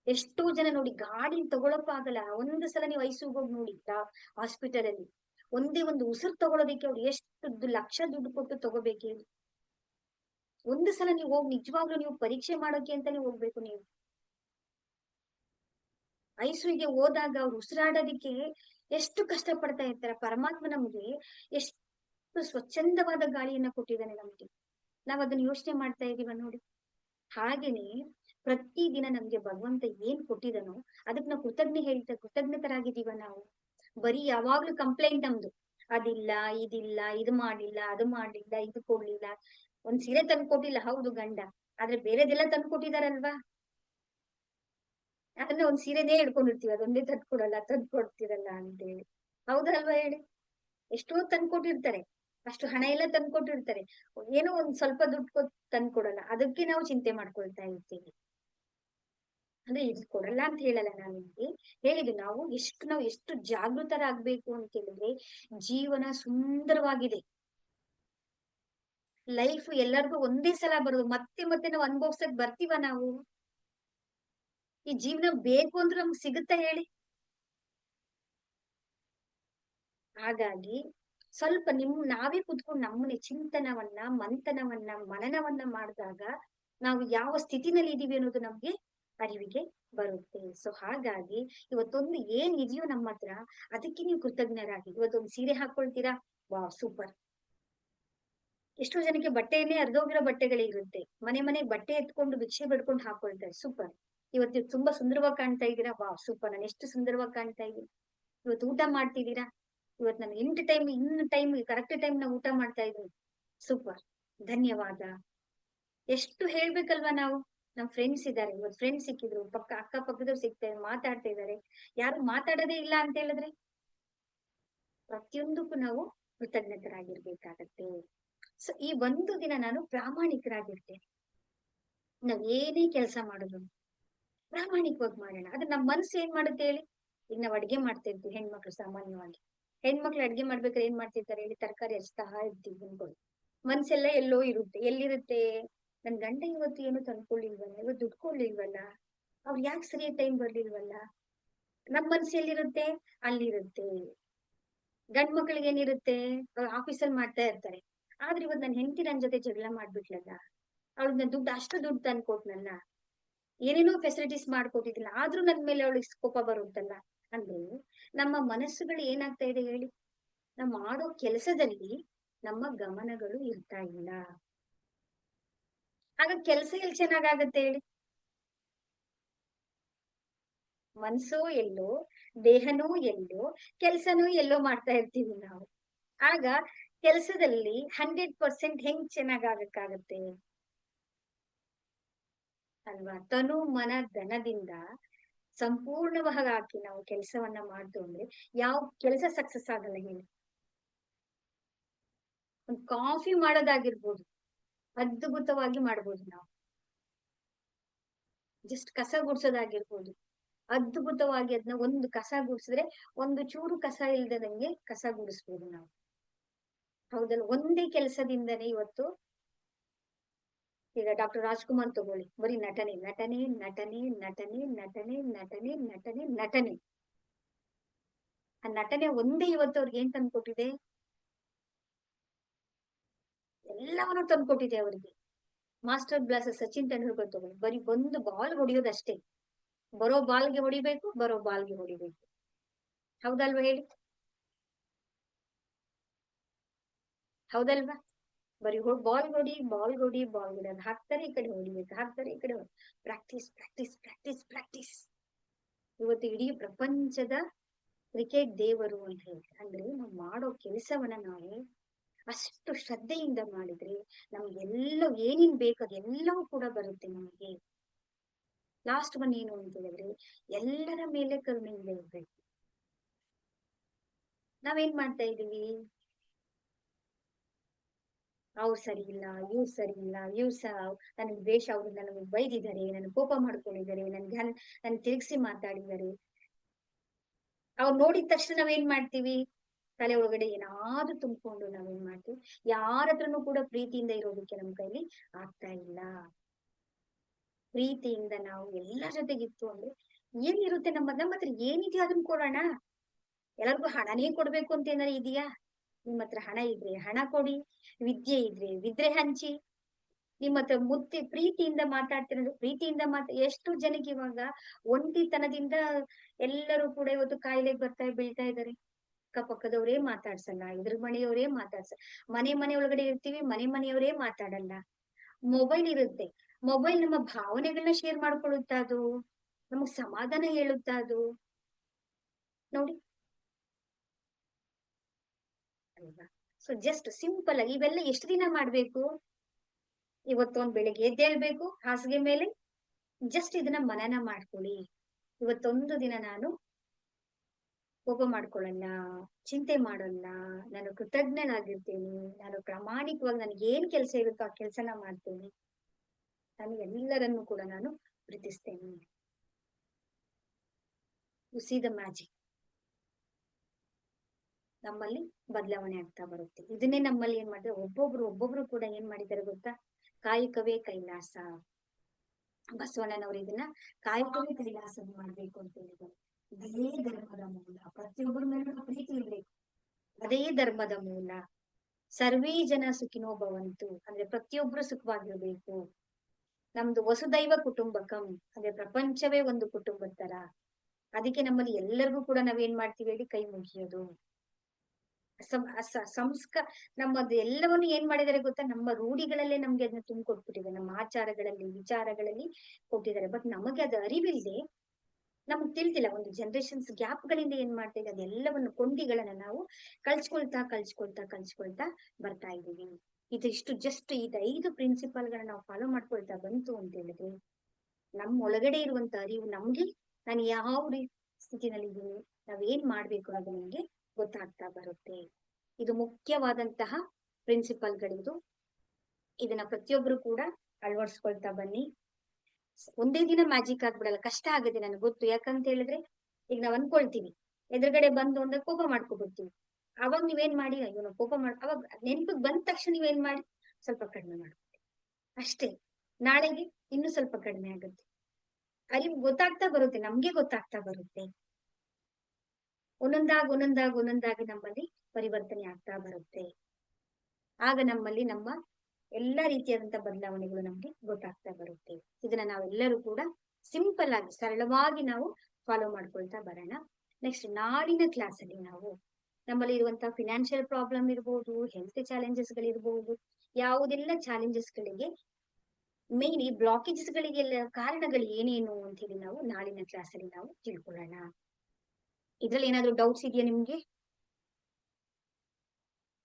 ಎಷ್ಟೋ ಜನ ನೋಡಿ ಗಾಡಿ ತಗೊಳಕ್ ಆಗಲ್ಲ. ಒಂದು ಸಲ ನೀವು ವಯಸ್ಸುಗ್ ಹೋಗಿ ನೋಡಿ ಹಾಸ್ಪಿಟಲ್ ಅಲ್ಲಿ. ಒಂದೇ ಒಂದು ಉಸಿರು ತಗೊಳೋದಕ್ಕೆ ಅವ್ರು ಎಷ್ಟು ಲಕ್ಷ ದುಡ್ಡು ಕೊಟ್ಟು ತಗೋಬೇಕು ಹೇಳಿ ಒಂದು ಸಲ ನೀವು ಹೋಗಿ ನಿಜವಾಗ್ಲೂ ನೀವು ಪರೀಕ್ಷೆ ಮಾಡೋಕೆ ಅಂತಾನೆ ಹೋಗ್ಬೇಕು ನೀವು. ಐಸಿಯುಗೆ ಹೋದಾಗ ಅವ್ರು ಉಸಿರಾಡೋದಿಕ್ಕೆ ಎಷ್ಟು ಕಷ್ಟ ಪಡ್ತಾ ಇರ್ತಾರ. ಪರಮಾತ್ಮ ನಮ್ಗೆ ಎಷ್ಟು ಸ್ವಚ್ಛಂದವಾದ ಗಾಳಿಯನ್ನ ಕೊಟ್ಟಿದ್ದಾನೆ ನಮ್ಗೆ. ನಾವ್ ಅದನ್ನ ಯೋಚನೆ ಮಾಡ್ತಾ ಇದೀವ ನೋಡಿ. ಹಾಗೇನೆ ಪ್ರತಿ ದಿನ ನಮ್ಗೆ ಭಗವಂತ ಏನ್ ಕೊಟ್ಟಿದನೋ ಅದಕ್ಕೆ ನಾವು ಕೃತಜ್ಞ ಹೇಳ್ತಾ, ಕೃತಜ್ಞತರಾಗಿದ್ದೀವ ನಾವು. ಬರೀ ಯಾವಾಗ್ಲೂ ಕಂಪ್ಲೇಂಟ್ ನಮ್ದು. ಅದಿಲ್ಲ, ಇದಿಲ್ಲ, ಇದು ಮಾಡಿಲ್ಲ ಅದು ಮಾಡ್ಲಿಲ್ಲ, ಇದು ಕೊಡ್ಲಿಲ್ಲ. ಒಂದ್ ಸೀರೆ ತಂದು ಕೊಟ್ಟಿಲ್ಲ ಹೌದು ಗಂಡ. ಆದ್ರೆ ಬೇರೆದೆಲ್ಲ ತಂದು ಅದನ್ನ ಒಂದ್ ಸೀರೆನೇ ಹಿಡ್ಕೊಂಡಿರ್ತೀವಿ, ಅದೊಂದೇ ತದ್ಕೊಡಲ್ಲ ಕೊಡಲ್ಲ ತಂದು ಕೊಡ್ತಿರಲ್ಲ ಅಂತೇಳಿ. ಹೌದಲ್ವಾ ಹೇಳಿ? ಎಷ್ಟೋ ತಂದ್ಕೊಟ್ಟಿರ್ತಾರೆ ಅಷ್ಟು ಹಣ ಎಲ್ಲ ತಂದ್ಕೊಟ್ಟಿರ್ತಾರೆ ಏನೋ ಒಂದ್ ಸ್ವಲ್ಪ ದುಡ್ಡು ಕೊಟ್ಟು ತಂದ್ಕೊಡಲ್ಲ ಅದಕ್ಕೆ ನಾವು ಚಿಂತೆ ಮಾಡ್ಕೊಳ್ತಾ ಇರ್ತೀವಿ. ಅಂದ್ರೆ ಇದು ಕೊಡಲ್ಲ ಅಂತ ಹೇಳಲ್ಲ ನಾನು ನಿಮ್ಗೆ. ಹೇಳಿದ್ದು ನಾವು ಎಷ್ಟು ನಾವು ಎಷ್ಟು ಜಾಗೃತರಾಗ್ಬೇಕು ಅಂತ ಹೇಳಿದ್ರೆ ಜೀವನ ಸುಂದರವಾಗಿದೆ. ಲೈಫ್ ಎಲ್ಲರಿಗೂ ಒಂದೇ ಸಲ ಬರೋದು, ಮತ್ತೆ ಮತ್ತೆ ನಾವು ಅನುಭವಿಸಕ್ ಬರ್ತೀವ ನಾವು? ಈ ಜೀವನ ಬೇಕು ಅಂದ್ರೆ ನಮ್ಗೆ ಸಿಗುತ್ತಾ ಹೇಳಿ? ಹಾಗಾಗಿ ಸ್ವಲ್ಪ ನಿಮ್, ನಾವೇ ಕುತ್ಕೊಂಡು ನಮ್ಮನೆ ಚಿಂತನವನ್ನ, ಮಂಥನವನ್ನ, ಮನನವನ್ನ ಮಾಡಿದಾಗ ನಾವು ಯಾವ ಸ್ಥಿತಿನಲ್ಲಿ ಇದೀವಿ ಅನ್ನೋದು ನಮ್ಗೆ ಅರಿವಿಗೆ ಬರುತ್ತೆ. ಸೊ ಹಾಗಾಗಿ ಇವತ್ತೊಂದು ಏನ್ ಇದೆಯೋ ನಮ್ಮ ಹತ್ರ, ಅದಕ್ಕೆ ನೀವು ಕೃತಜ್ಞರಾಗಿ, ಇವತ್ತೊಂದು ಸೀರೆ ಹಾಕೊಳ್ತೀರಾ? ವಾ ಸೂಪರ್. ಎಷ್ಟೋ ಜನಕ್ಕೆ ಬಟ್ಟೆಯನ್ನೇ ಅರ್ಧೋಗಿರೋ ಬಟ್ಟೆಗಳೇ ಇರುತ್ತೆ ಮನೆ ಮನೆಗೆ ಬಟ್ಟೆ ಎತ್ಕೊಂಡು, ಭಿಕ್ಷೆ ಬಿಡ್ಕೊಂಡು ಹಾಕೊಳ್ತಾರೆ. ಸೂಪರ್. ಇವತ್ತು ತುಂಬಾ ಸುಂದರವಾಗಿ ಕಾಣ್ತಾ ಇದ್ದೀರಾ ವಾ ಸೂಪರ್ ನಾನು ಎಷ್ಟು ಸುಂದರವಾಗಿ ಕಾಣ್ತಾ ಇದ್ದೀನಿ ಇವತ್ತು ಊಟ ಮಾಡ್ತಿದ್ದೀರಾ ಇವತ್ತು ನಾನು ಎಂಟು time in time correct time ನಾವು ಊಟ ಮಾಡ್ತಾ ಇದ್ದೀನಿ ಸೂಪರ್ ಧನ್ಯವಾದ. ಎಷ್ಟು ಹೇಳ್ಬೇಕಲ್ವಾ ನಾವು? ನಮ್ ಫ್ರೆಂಡ್ಸ್ ಇದ್ದಾರೆ. ಇವತ್ತು ಫ್ರೆಂಡ್ಸ್ ಸಿಕ್ಕಿದ್ರು. ಪಕ್ಕ, ಅಕ್ಕ ಪಕ್ಕದವ್ರು ಸಿಗ್ತಾರೆ ಮಾತಾಡ್ತಾ ಇದ್ದಾರೆ. ಯಾರು ಮಾತಾಡೋದೇ ಇಲ್ಲ ಅಂತ ಹೇಳಿದ್ರೆ? ಪ್ರತಿಯೊಂದಕ್ಕೂ ನಾವು ಕೃತಜ್ಞತರಾಗಿರ್ಬೇಕಾಗತ್ತೆ. ಸೊ ಈ ಒಂದು ದಿನ ನಾನು ಪ್ರಾಮಾಣಿಕರಾಗಿರ್ತೇನೆ. ನಾವ್ ಏನೇ ಕೆಲಸ ಮಾಡಿದ್ರು. ಪ್ರಾಮಾಣಿಕವಾಗಿ ಮಾಡೋಣ. ಅದ್ರ ನಮ್ಮ ಮನ್ಸು ಏನ್ ಮಾಡುತ್ತೆ ಹೇಳಿ? ಈಗ ನಾವ್ ಅಡ್ಗೆ ಮಾಡ್ತಾ ಇರ್ತೀವಿ ಹೆಣ್ಮಕ್ಳು ಸಾಮಾನ್ಯವಾಗಿ. ಹೆಣ್ಮಕ್ಳು ಅಡ್ಗೆ ಮಾಡ್ಬೇಕಾದ್ರೆ ಏನ್ ಮಾಡ್ತಿರ್ತಾರೆ ಹೇಳಿ? ತರಕಾರಿ ಹಚ್ತಾ ಇರ್ತೀವಿ ಅನ್ಕೊಳ್ಳಿ ಮನ್ಸೆಲ್ಲ ಎಲ್ಲೋ ಇರುತ್ತೆ. ಎಲ್ಲಿರುತ್ತೆ? ನನ್ ಗಂಡ ಇವತ್ತು ಏನು ತಂದ್ಕೊಳ್ಳಿಲ್ವಲ್ಲ ಇವತ್ತು ದುಡ್ಕೊಳ್ಳಿಲ್ವಲ್ಲ ಅವ್ರು ಯಾಕೆ ಸರಿ ಟೈಮ್ ಬರ್ಲಿಲ್ವಲ್ಲ? ನಮ್ ಮನ್ಸು ಎಲ್ಲಿರುತ್ತೆ? ಅಲ್ಲಿರುತ್ತೆ. ಗಂಡ್ ಮಕ್ಳಿಗೆ ಏನಿರುತ್ತೆ? ಆಫೀಸಲ್ಲಿ ಮಾಡ್ತಾ ಇರ್ತಾರೆ. ಆದ್ರೆ ಇವತ್ತು ನನ್ ಹೆಂಡತಿ ನನ್ ಜೊತೆ ಜಗಳ ಮಾಡ್ಬಿಟ್ಲಲ್ಲ? ಅವ್ಳಿಗೆ ನನ್ ದುಡ್ಡು ಅಷ್ಟು ದುಡ್ಡು ತಂದ್ಕೊಟ್ನಲ್ಲ? ಏನೇನೋ ಫೆಸಿಲಿಟೀಸ್ ಮಾಡ್ಕೊಟ್ಟಿದ್ದಿಲ್ಲ ಆದ್ರೂ ನನ್ ಮೇಲೆ ಅವಳಿಗೆ ಕೋಪ ಬರುತ್ತಲ್ಲ? ಅಂದ್ರೆ ನಮ್ಮ ಮನಸ್ಸುಗಳು ಏನಾಗ್ತಾ ಇದೆ ಹೇಳಿ? ನಾವು ಮಾಡೋ ಕೆಲಸದಲ್ಲಿ ನಮ್ಮ ಗಮನಗಳು ಇರ್ತಾ ಇಲ್ಲ. ಆಗ ಕೆಲಸ ಎಲ್ಲಿ ಚೆನ್ನಾಗಾಗತ್ತೆ ಹೇಳಿ? ಮನ್ಸೋ ಎಲ್ಲೋ, ದೇಹನೂ ಎಲ್ಲೋ, ಕೆಲ್ಸನೂ ಎಲ್ಲೋ ಮಾಡ್ತಾ ಇರ್ತೀವಿ ನಾವು. ಆಗ ಕೆಲ್ಸದಲ್ಲಿ ಹಂಡ್ರೆಡ್ ಪರ್ಸೆಂಟ್ ಹೆಂಗ್ ಚೆನ್ನಾಗಾಗಕ್ಕಾಗತ್ತೆ? ಅಲ್ವಾ? ತನು ಮನ ಧನದಿಂದ ಸಂಪೂರ್ಣವಾಗಿ ನಾವು ಕೆಲಸವನ್ನ ಮಾಡ್ತು ಅಂದ್ರೆ ಯಾವ ಕೆಲಸ ಸಕ್ಸಸ್ ಆಗಲ್ಲ ಹೇಳಿ. ಒಂದ್ ಕಾಫಿ ಮಾಡೋದಾಗಿರ್ಬೋದು, ಅದ್ಭುತವಾಗಿ ಮಾಡ್ಬೋದು ನಾವು. ಜಸ್ಟ್ ಕಸ ಗುಡ್ಸೋದಾಗಿರ್ಬೋದು, ಅದ್ಭುತವಾಗಿ ಅದನ್ನ ಒಂದು ಕಸ ಗುಡ್ಸಿದ್ರೆ ಒಂದು ಚೂರು ಕಸ ಇಲ್ದದಂಗೆ ಕಸ ಗುಡಿಸ್ಬೋದು ನಾವು. ಹೌದಲ್ಲ? ಒಂದೇ ಕೆಲಸದಿಂದನೇ ಇವತ್ತು ಈಗ ಡಾಕ್ಟರ್ ರಾಜ್ಕುಮಾರ್ ತಗೊಳ್ಳಿ ಬರೀ ನಟನೆ ನಟನೆ ನಟನೆ ನಟನೆ ನಟನೆ ನಟನೆ ನಟನೆ ನಟನೆ. ಆ ನಟನೆ ಒಂದೇ ಇವತ್ತು ಅವ್ರಿಗೆ ಏನ್ ತಂದ್ಕೊಟ್ಟಿದೆ ಎಲ್ಲವನ್ನೂ ತಂದ್ಕೊಟ್ಟಿದೆ ಅವರಿಗೆ. ಮಾಸ್ಟರ್ ಬ್ಲಾಸ್ ಸಚಿನ್ ತೆಂಡೂಲ್ಕರ್ ತಗೊಳ್ಳಿ. ಬರೀ ಒಂದು ಬಾಲ್ ಹೊಡಿಯೋದಷ್ಟೇ. ಬರೋ ಬಾಲ್ಗೆ ಹೊಡಿಬೇಕು, ಬರೋ ಬಾಲ್ಗೆ ಹೊಡಿಬೇಕು. ಹೌದಲ್ವಾ ಹೇಳಿ? ಹೌದಲ್ವಾ? ಬರೀ ಬಾಲ್ ಹೊಡಿ ಬಾಲ್ ಹೊಡಿ ಬಾಲ್ ಹೊಡಿ. ಅದು ಹಾಕ್ತಾರೆ ಈ ಕಡೆ ಹೊಡಿಬೇಕು ಹಾಕ್ತಾರೆ ಈ ಕಡೆ ಪ್ರಾಕ್ಟೀಸ್ ಪ್ರಾಕ್ಟೀಸ್ ಪ್ರಾಕ್ಟೀಸ್ ಪ್ರಾಕ್ಟೀಸ್ ಇವತ್ತು ಇಡೀ ಪ್ರಪಂಚದ ಕ್ರಿಕೆಟ್ ದೇವರು ಅಂತ ಹೇಳಿ ಅಂದ್ರೆ ನಾವು ಮಾಡೋ ಕೆಲಸವನ್ನ ನಾವು ಅಷ್ಟು ಶ್ರದ್ಧೆಯಿಂದ ಮಾಡಿದ್ರೆ ನಮ್ಗೆಲ್ಲ ಏನೇನ್ ಬೇಕು ಅದೆಲ್ಲವೂ ಕೂಡ ಬರುತ್ತೆ ನಮಗೆ. ಲಾಸ್ಟ್ ಒನ್ ಏನು ಅಂತ ಹೇಳಿದ್ರೆ ಎಲ್ಲರ ಮೇಲೆ ಕರುಣೆಯಿಂದ ಇರ್ಬೇಕು ನಾವೇನ್ ಮಾಡ್ತಾ ಇದೀವಿ ಅವ್ರು ಸರಿ ಇಲ್ಲ, ಇವ್ರು ಸರಿ ಇಲ್ಲ, ಇವ್ರು ಸ, ನನಗೆ ದ್ವೇಷ ಅವರಿಂದ ನನಗೆ ಬೈದಿದ್ದಾರೆ ನನ್ ಕೋಪ ಮಾಡ್ಕೊಂಡಿದ್ದಾರೆ, ನನ್ಗೆ ನನ್ ತಿರುಗಿಸಿ ಮಾತಾಡಿದ್ದಾರೆ. ಅವ್ರು ನೋಡಿದ ತಕ್ಷಣ ನಾವೇನ್ ಮಾಡ್ತೀವಿ? ತಲೆ ಒಳಗಡೆ ಏನಾದ್ರೂ ತುಂಬಿಕೊಂಡು ನಾವೇನ್ ಮಾಡ್ತೀವಿ? ಯಾರ ಕೂಡ ಪ್ರೀತಿಯಿಂದ ಇರೋದಕ್ಕೆ ನಮ್ ಕೈಲಿ ಆಗ್ತಾ ಇಲ್ಲ. ಪ್ರೀತಿಯಿಂದ ನಾವು ಎಲ್ಲರ ಜೊತೆಗಿತ್ತು ಅಂದ್ರೆ ಏನಿರುತ್ತೆ ನಮ್ಮ ನಮ್ಮ ಹತ್ರ ಏನಿದೆಯೋ ಅದನ್ನ ಕೊಡೋಣ? ಎಲ್ಲರಿಗೂ ಹಣನೇ ಕೊಡ್ಬೇಕು ಅಂತ ಏನಾರ ಇದೆಯಾ? ನಿಮ್ಮ ಹತ್ರ ಹಣ ಇದ್ರೆ ಹಣ ಕೊಡಿ, ವಿದ್ಯೆ ಇದ್ರೆ ವಿದ್ರೆ ಹಂಚಿ. ನಿಮ್ಮ ಹತ್ರ ಮುತ್ತಿ ಪ್ರೀತಿಯಿಂದ ಮಾತಾಡ್ತಿರೋದು, ಪ್ರೀತಿಯಿಂದ ಮಾತಾ, ಎಷ್ಟು ಜನಕ್ಕೆ ಇವಾಗ ಒಂಟಿತನದಿಂದ ಎಲ್ಲರೂ ಕೂಡ ಇವತ್ತು ಕಾಯಿಲೆಗೆ ಬರ್ತಾ ಬೀಳ್ತಾ ಇದಾರೆ ಅಕ್ಕಪಕ್ಕದವರೇ ಮಾತಾಡ್ಸಲ್ಲ, ಎದುರು ಮನೆಯವರೇ ಮಾತಾಡ್ಸಲ್ಲ ಮನೆ ಮನೆ ಒಳಗಡೆ ಇರ್ತೀವಿ, ಮನೆ ಮನೆಯವರೇ ಮಾತಾಡಲ್ಲ. ಮೊಬೈಲ್ ಇರುತ್ತೆ. ಮೊಬೈಲ್ ನಮ್ಮ ಭಾವನೆಗಳನ್ನ ಶೇರ್ ಮಾಡ್ಕೊಳ್ಳುತ್ತಾ ಅದು ನಮಗ್ ಸಮಾಧಾನ ಹೇಳುತ್ತಾ ಅದು ನೋಡಿ. ಅಲ್ವಾ ಸೊ ಜಸ್ಟ್ ಸಿಂಪಲ್ ಆಗಿ ಇವೆಲ್ಲ ಎಷ್ಟು ದಿನ ಮಾಡ್ಬೇಕು? ಇವತ್ತೊಂದ್ ಬೆಳಿಗ್ಗೆ ಎದ್ದೇಳ್ಬೇಕು ಹಾಸಿಗೆ ಮೇಲೆ. ಜಸ್ಟ್ ಇದನ್ನ ಮನನ ಮಾಡ್ಕೊಳ್ಳಿ. ಇವತ್ತೊಂದು ದಿನ ನಾನು ಕೋಪ ಮಾಡ್ಕೊಳ್ಳಲ್ಲ ಚಿಂತೆ ಮಾಡಲ್ಲ ನಾನು ಕೃತಜ್ಞನಾಗಿರ್ತೇನೆ, ನಾನು ಪ್ರಾಮಾಣಿಕವಾಗಿ ನನಗೆ ಏನ್ ಕೆಲಸ ಇರುತ್ತೋ ಆ ಕೆಲಸನ ಮಾಡ್ತೇನೆ. ನಾನು ಎಲ್ಲರನ್ನು ಕೂಡ ನಾನು ಪ್ರೀತಿಸ್ತೇನೆ. ಯು ಸಿ ದ ಮ್ಯಾಜಿಕ್ ನಮ್ಮಲ್ಲಿ ಬದಲಾವಣೆ ಆಗ್ತಾ ಬರುತ್ತೆ. ಇದನ್ನೇ ನಮ್ಮಲ್ಲಿ ಏನ್ ಮಾಡಿದ್ರೆ ಒಬ್ಬೊಬ್ರು ಒಬ್ಬೊಬ್ರು ಕೂಡ ಏನ್ ಮಾಡಿದ್ದಾರೆ ಗೊತ್ತಾ? ಕಾಯಕವೇ ಕೈಲಾಸ. ಬಸವಣ್ಣನವರು ಇದನ್ನ ಕಾಯಕವೇ ಕೈಲಾಸ ಮಾಡ್ಬೇಕು ಅಂತ ಹೇಳಿದ್ದಾರೆ ಅದೇ ಧರ್ಮದ ಮೂಲ. ಪ್ರತಿಯೊಬ್ಬರ ಮೇಲೂ ಪ್ರೀತಿ ಇರ್ಬೇಕು. ಅದೇ ಧರ್ಮದ ಮೂಲ. ಸರ್ವೇ ಜನ ಸುಖಿನೋ ಭವಂತು ಅಂದ್ರೆ ಪ್ರತಿಯೊಬ್ರು ಸುಖವಾಗಿರ್ಬೇಕು. ನಮ್ದು ವಸುದೈವ ಕುಟುಂಬಕಂ. ಅಂದ್ರೆ ಪ್ರಪಂಚವೇ ಒಂದು ಕುಟುಂಬದ ತರ. ಅದಕ್ಕೆ ನಮ್ಮಲ್ಲಿ ಎಲ್ಲರಿಗೂ ಕೂಡ ನಾವೇನ್ ಮಾಡ್ತೀವಿ ಹೇಳಿ ಕೈ ಮುಗಿಯೋದು. ಸಂಸ್ಕ, ನಮ್ಮದು ಎಲ್ಲವನ್ನು ಏನ್ ಮಾಡಿದ್ದಾರೆ ಗೊತ್ತಾ? ನಮ್ಮ ರೂಢಿಗಳಲ್ಲೇ ನಮ್ಗೆ ಅದನ್ನ ತುಂಬಿಕೊಟ್ಬಿಟ್ಟಿದೆ. ನಮ್ಮ ಆಚಾರಗಳಲ್ಲಿ, ವಿಚಾರಗಳಲ್ಲಿ ಕೊಟ್ಟಿದ್ದಾರೆ. ಬಟ್ ನಮಗೆ ಅದು ಅರಿವಿಲ್ಲದೆ ನಮಗ್ ತಿಳಿದಿಲ್ಲ. ಒಂದು ಜನರೇಷನ್ಸ್ ಗ್ಯಾಪ್ ಗಳಿಂದ ಏನ್ ಮಾಡ್ತಾ ಇದೆ ಅದೆಲ್ಲವನ್ನು ಕೊಂಡಿಗಳನ್ನ ನಾವು ಕಳ್ಸ್ಕೊಳ್ತಾ ಕಳ್ಸ್ಕೊಳ್ತಾ ಕಳ್ಸ್ಕೊಳ್ತಾ ಬರ್ತಾ ಇದ್ದೀವಿ. ಇದು ಇಷ್ಟು ಜಸ್ಟ್ ಇದು ಐದು ಪ್ರಿನ್ಸಿಪಲ್ ಗಳನ್ನ ನಾವು ಫಾಲೋ ಮಾಡ್ಕೊಳ್ತಾ ಬಂತು ಅಂತ ಹೇಳಿದ್ರೆ ನಮ್ಮ ಒಳಗಡೆ ಇರುವಂತ ಅರಿವು ನಮ್ಗೆ, ನಾನು ಯಾವ ಸ್ಥಿತಿನಲ್ಲಿ ಇದ್ದೀನಿ ನಾವ್ ಏನ್ ಮಾಡ್ಬೇಕು ಅದು ನಮ್ಗೆ ಗೊತ್ತಾಗ್ತಾ ಬರುತ್ತೆ. ಇದು ಮುಖ್ಯವಾದಂತಹ ಪ್ರಿನ್ಸಿಪಲ್ಗಳಿದು. ಇದನ್ನ ಪ್ರತಿಯೊಬ್ರು ಕೂಡ ಅಳವಡಿಸ್ಕೊಳ್ತಾ ಬನ್ನಿ. ಒಂದೇ ದಿನ ಮ್ಯಾಜಿಕ್ ಆಗ್ಬಿಡಲ್ಲ, ಕಷ್ಟ ಆಗುತ್ತೆ ನನಗೆ ಗೊತ್ತು. ಯಾಕಂತ ಹೇಳಿದ್ರೆ, ಈಗ ನಾವ್ ಅನ್ಕೊಳ್ತೀವಿ, ಎದುರುಗಡೆ ಬಂದು ಒಂದ ಕೋಪ ಮಾಡ್ಕೊಬಿಡ್ತೀವಿ. ಅವಾಗ ನೀವೇನ್ ಮಾಡಿ, ಅಯ್ಯೋ ಕೋಪ ಮಾಡ್, ಅವಾಗ ನೆನಪಿಗೆ ಬಂದ ತಕ್ಷಣ ನೀವೇನ್ ಮಾಡಿ, ಸ್ವಲ್ಪ ಕಡಿಮೆ ಮಾಡ್ಕೊತೀವಿ ಅಷ್ಟೇ, ನಾಳೆಗೆ ಇನ್ನು ಸ್ವಲ್ಪ ಕಡಿಮೆ ಆಗುತ್ತೆ. ಅಲ್ಲಿ ಗೊತ್ತಾಗ್ತಾ ಬರುತ್ತೆ, ನಮ್ಗೆ ಗೊತ್ತಾಗ್ತಾ ಬರುತ್ತೆ. ಒಂದೊಂದಾಗಿ ಒಂದೊಂದಾಗಿ ಒಂದೊಂದಾಗಿ ನಮ್ಮಲ್ಲಿ ಪರಿವರ್ತನೆ ಆಗ್ತಾ ಬರುತ್ತೆ. ಆಗ ನಮ್ಮಲ್ಲಿ ನಮ್ಮ ಎಲ್ಲಾ ರೀತಿಯಾದಂತಹ ಬದಲಾವಣೆಗಳು ನಮ್ಗೆ ಗೊತ್ತಾಗ್ತಾ ಬರುತ್ತೆ. ಇದನ್ನ ನಾವೆಲ್ಲರೂ ಕೂಡ ಸಿಂಪಲ್ ಆಗಿ, ಸರಳವಾಗಿ ನಾವು ಫಾಲೋ ಮಾಡ್ಕೊಳ್ತಾ ಬರೋಣ. ನೆಕ್ಸ್ಟ್ ನಾಳಿನ ಕ್ಲಾಸ್ ಅಲ್ಲಿ ನಾವು ನಮ್ಮಲ್ಲಿ ಇರುವಂತಹ ಫಿನಾನ್ಷಿಯಲ್ ಪ್ರಾಬ್ಲಮ್ ಇರ್ಬೋದು, ಹೆಲ್ತ್ ಚಾಲೆಂಜಸ್ ಗಳಿರ್ಬೋದು ಯಾವುದೆಲ್ಲ ಚಾಲೆಂಜಸ್ ಗಳಿಗೆ ಮೇನ್ ಈ ಬ್ಲಾಕೇಜಸ್ ಗಳಿಗೆಲ್ಲ ಕಾರಣಗಳು ಏನೇನು ಅಂತ ಹೇಳಿ ನಾವು ನಾಳಿನ ಕ್ಲಾಸ್ ಅಲ್ಲಿ ನಾವು ತಿಳ್ಕೊಳ್ಳೋಣ. ಇದ್ರಲ್ಲಿ ಏನಾದ್ರು ಡೌಟ್ಸ್ ಇದೆಯಾ ನಿಮ್ಗೆ?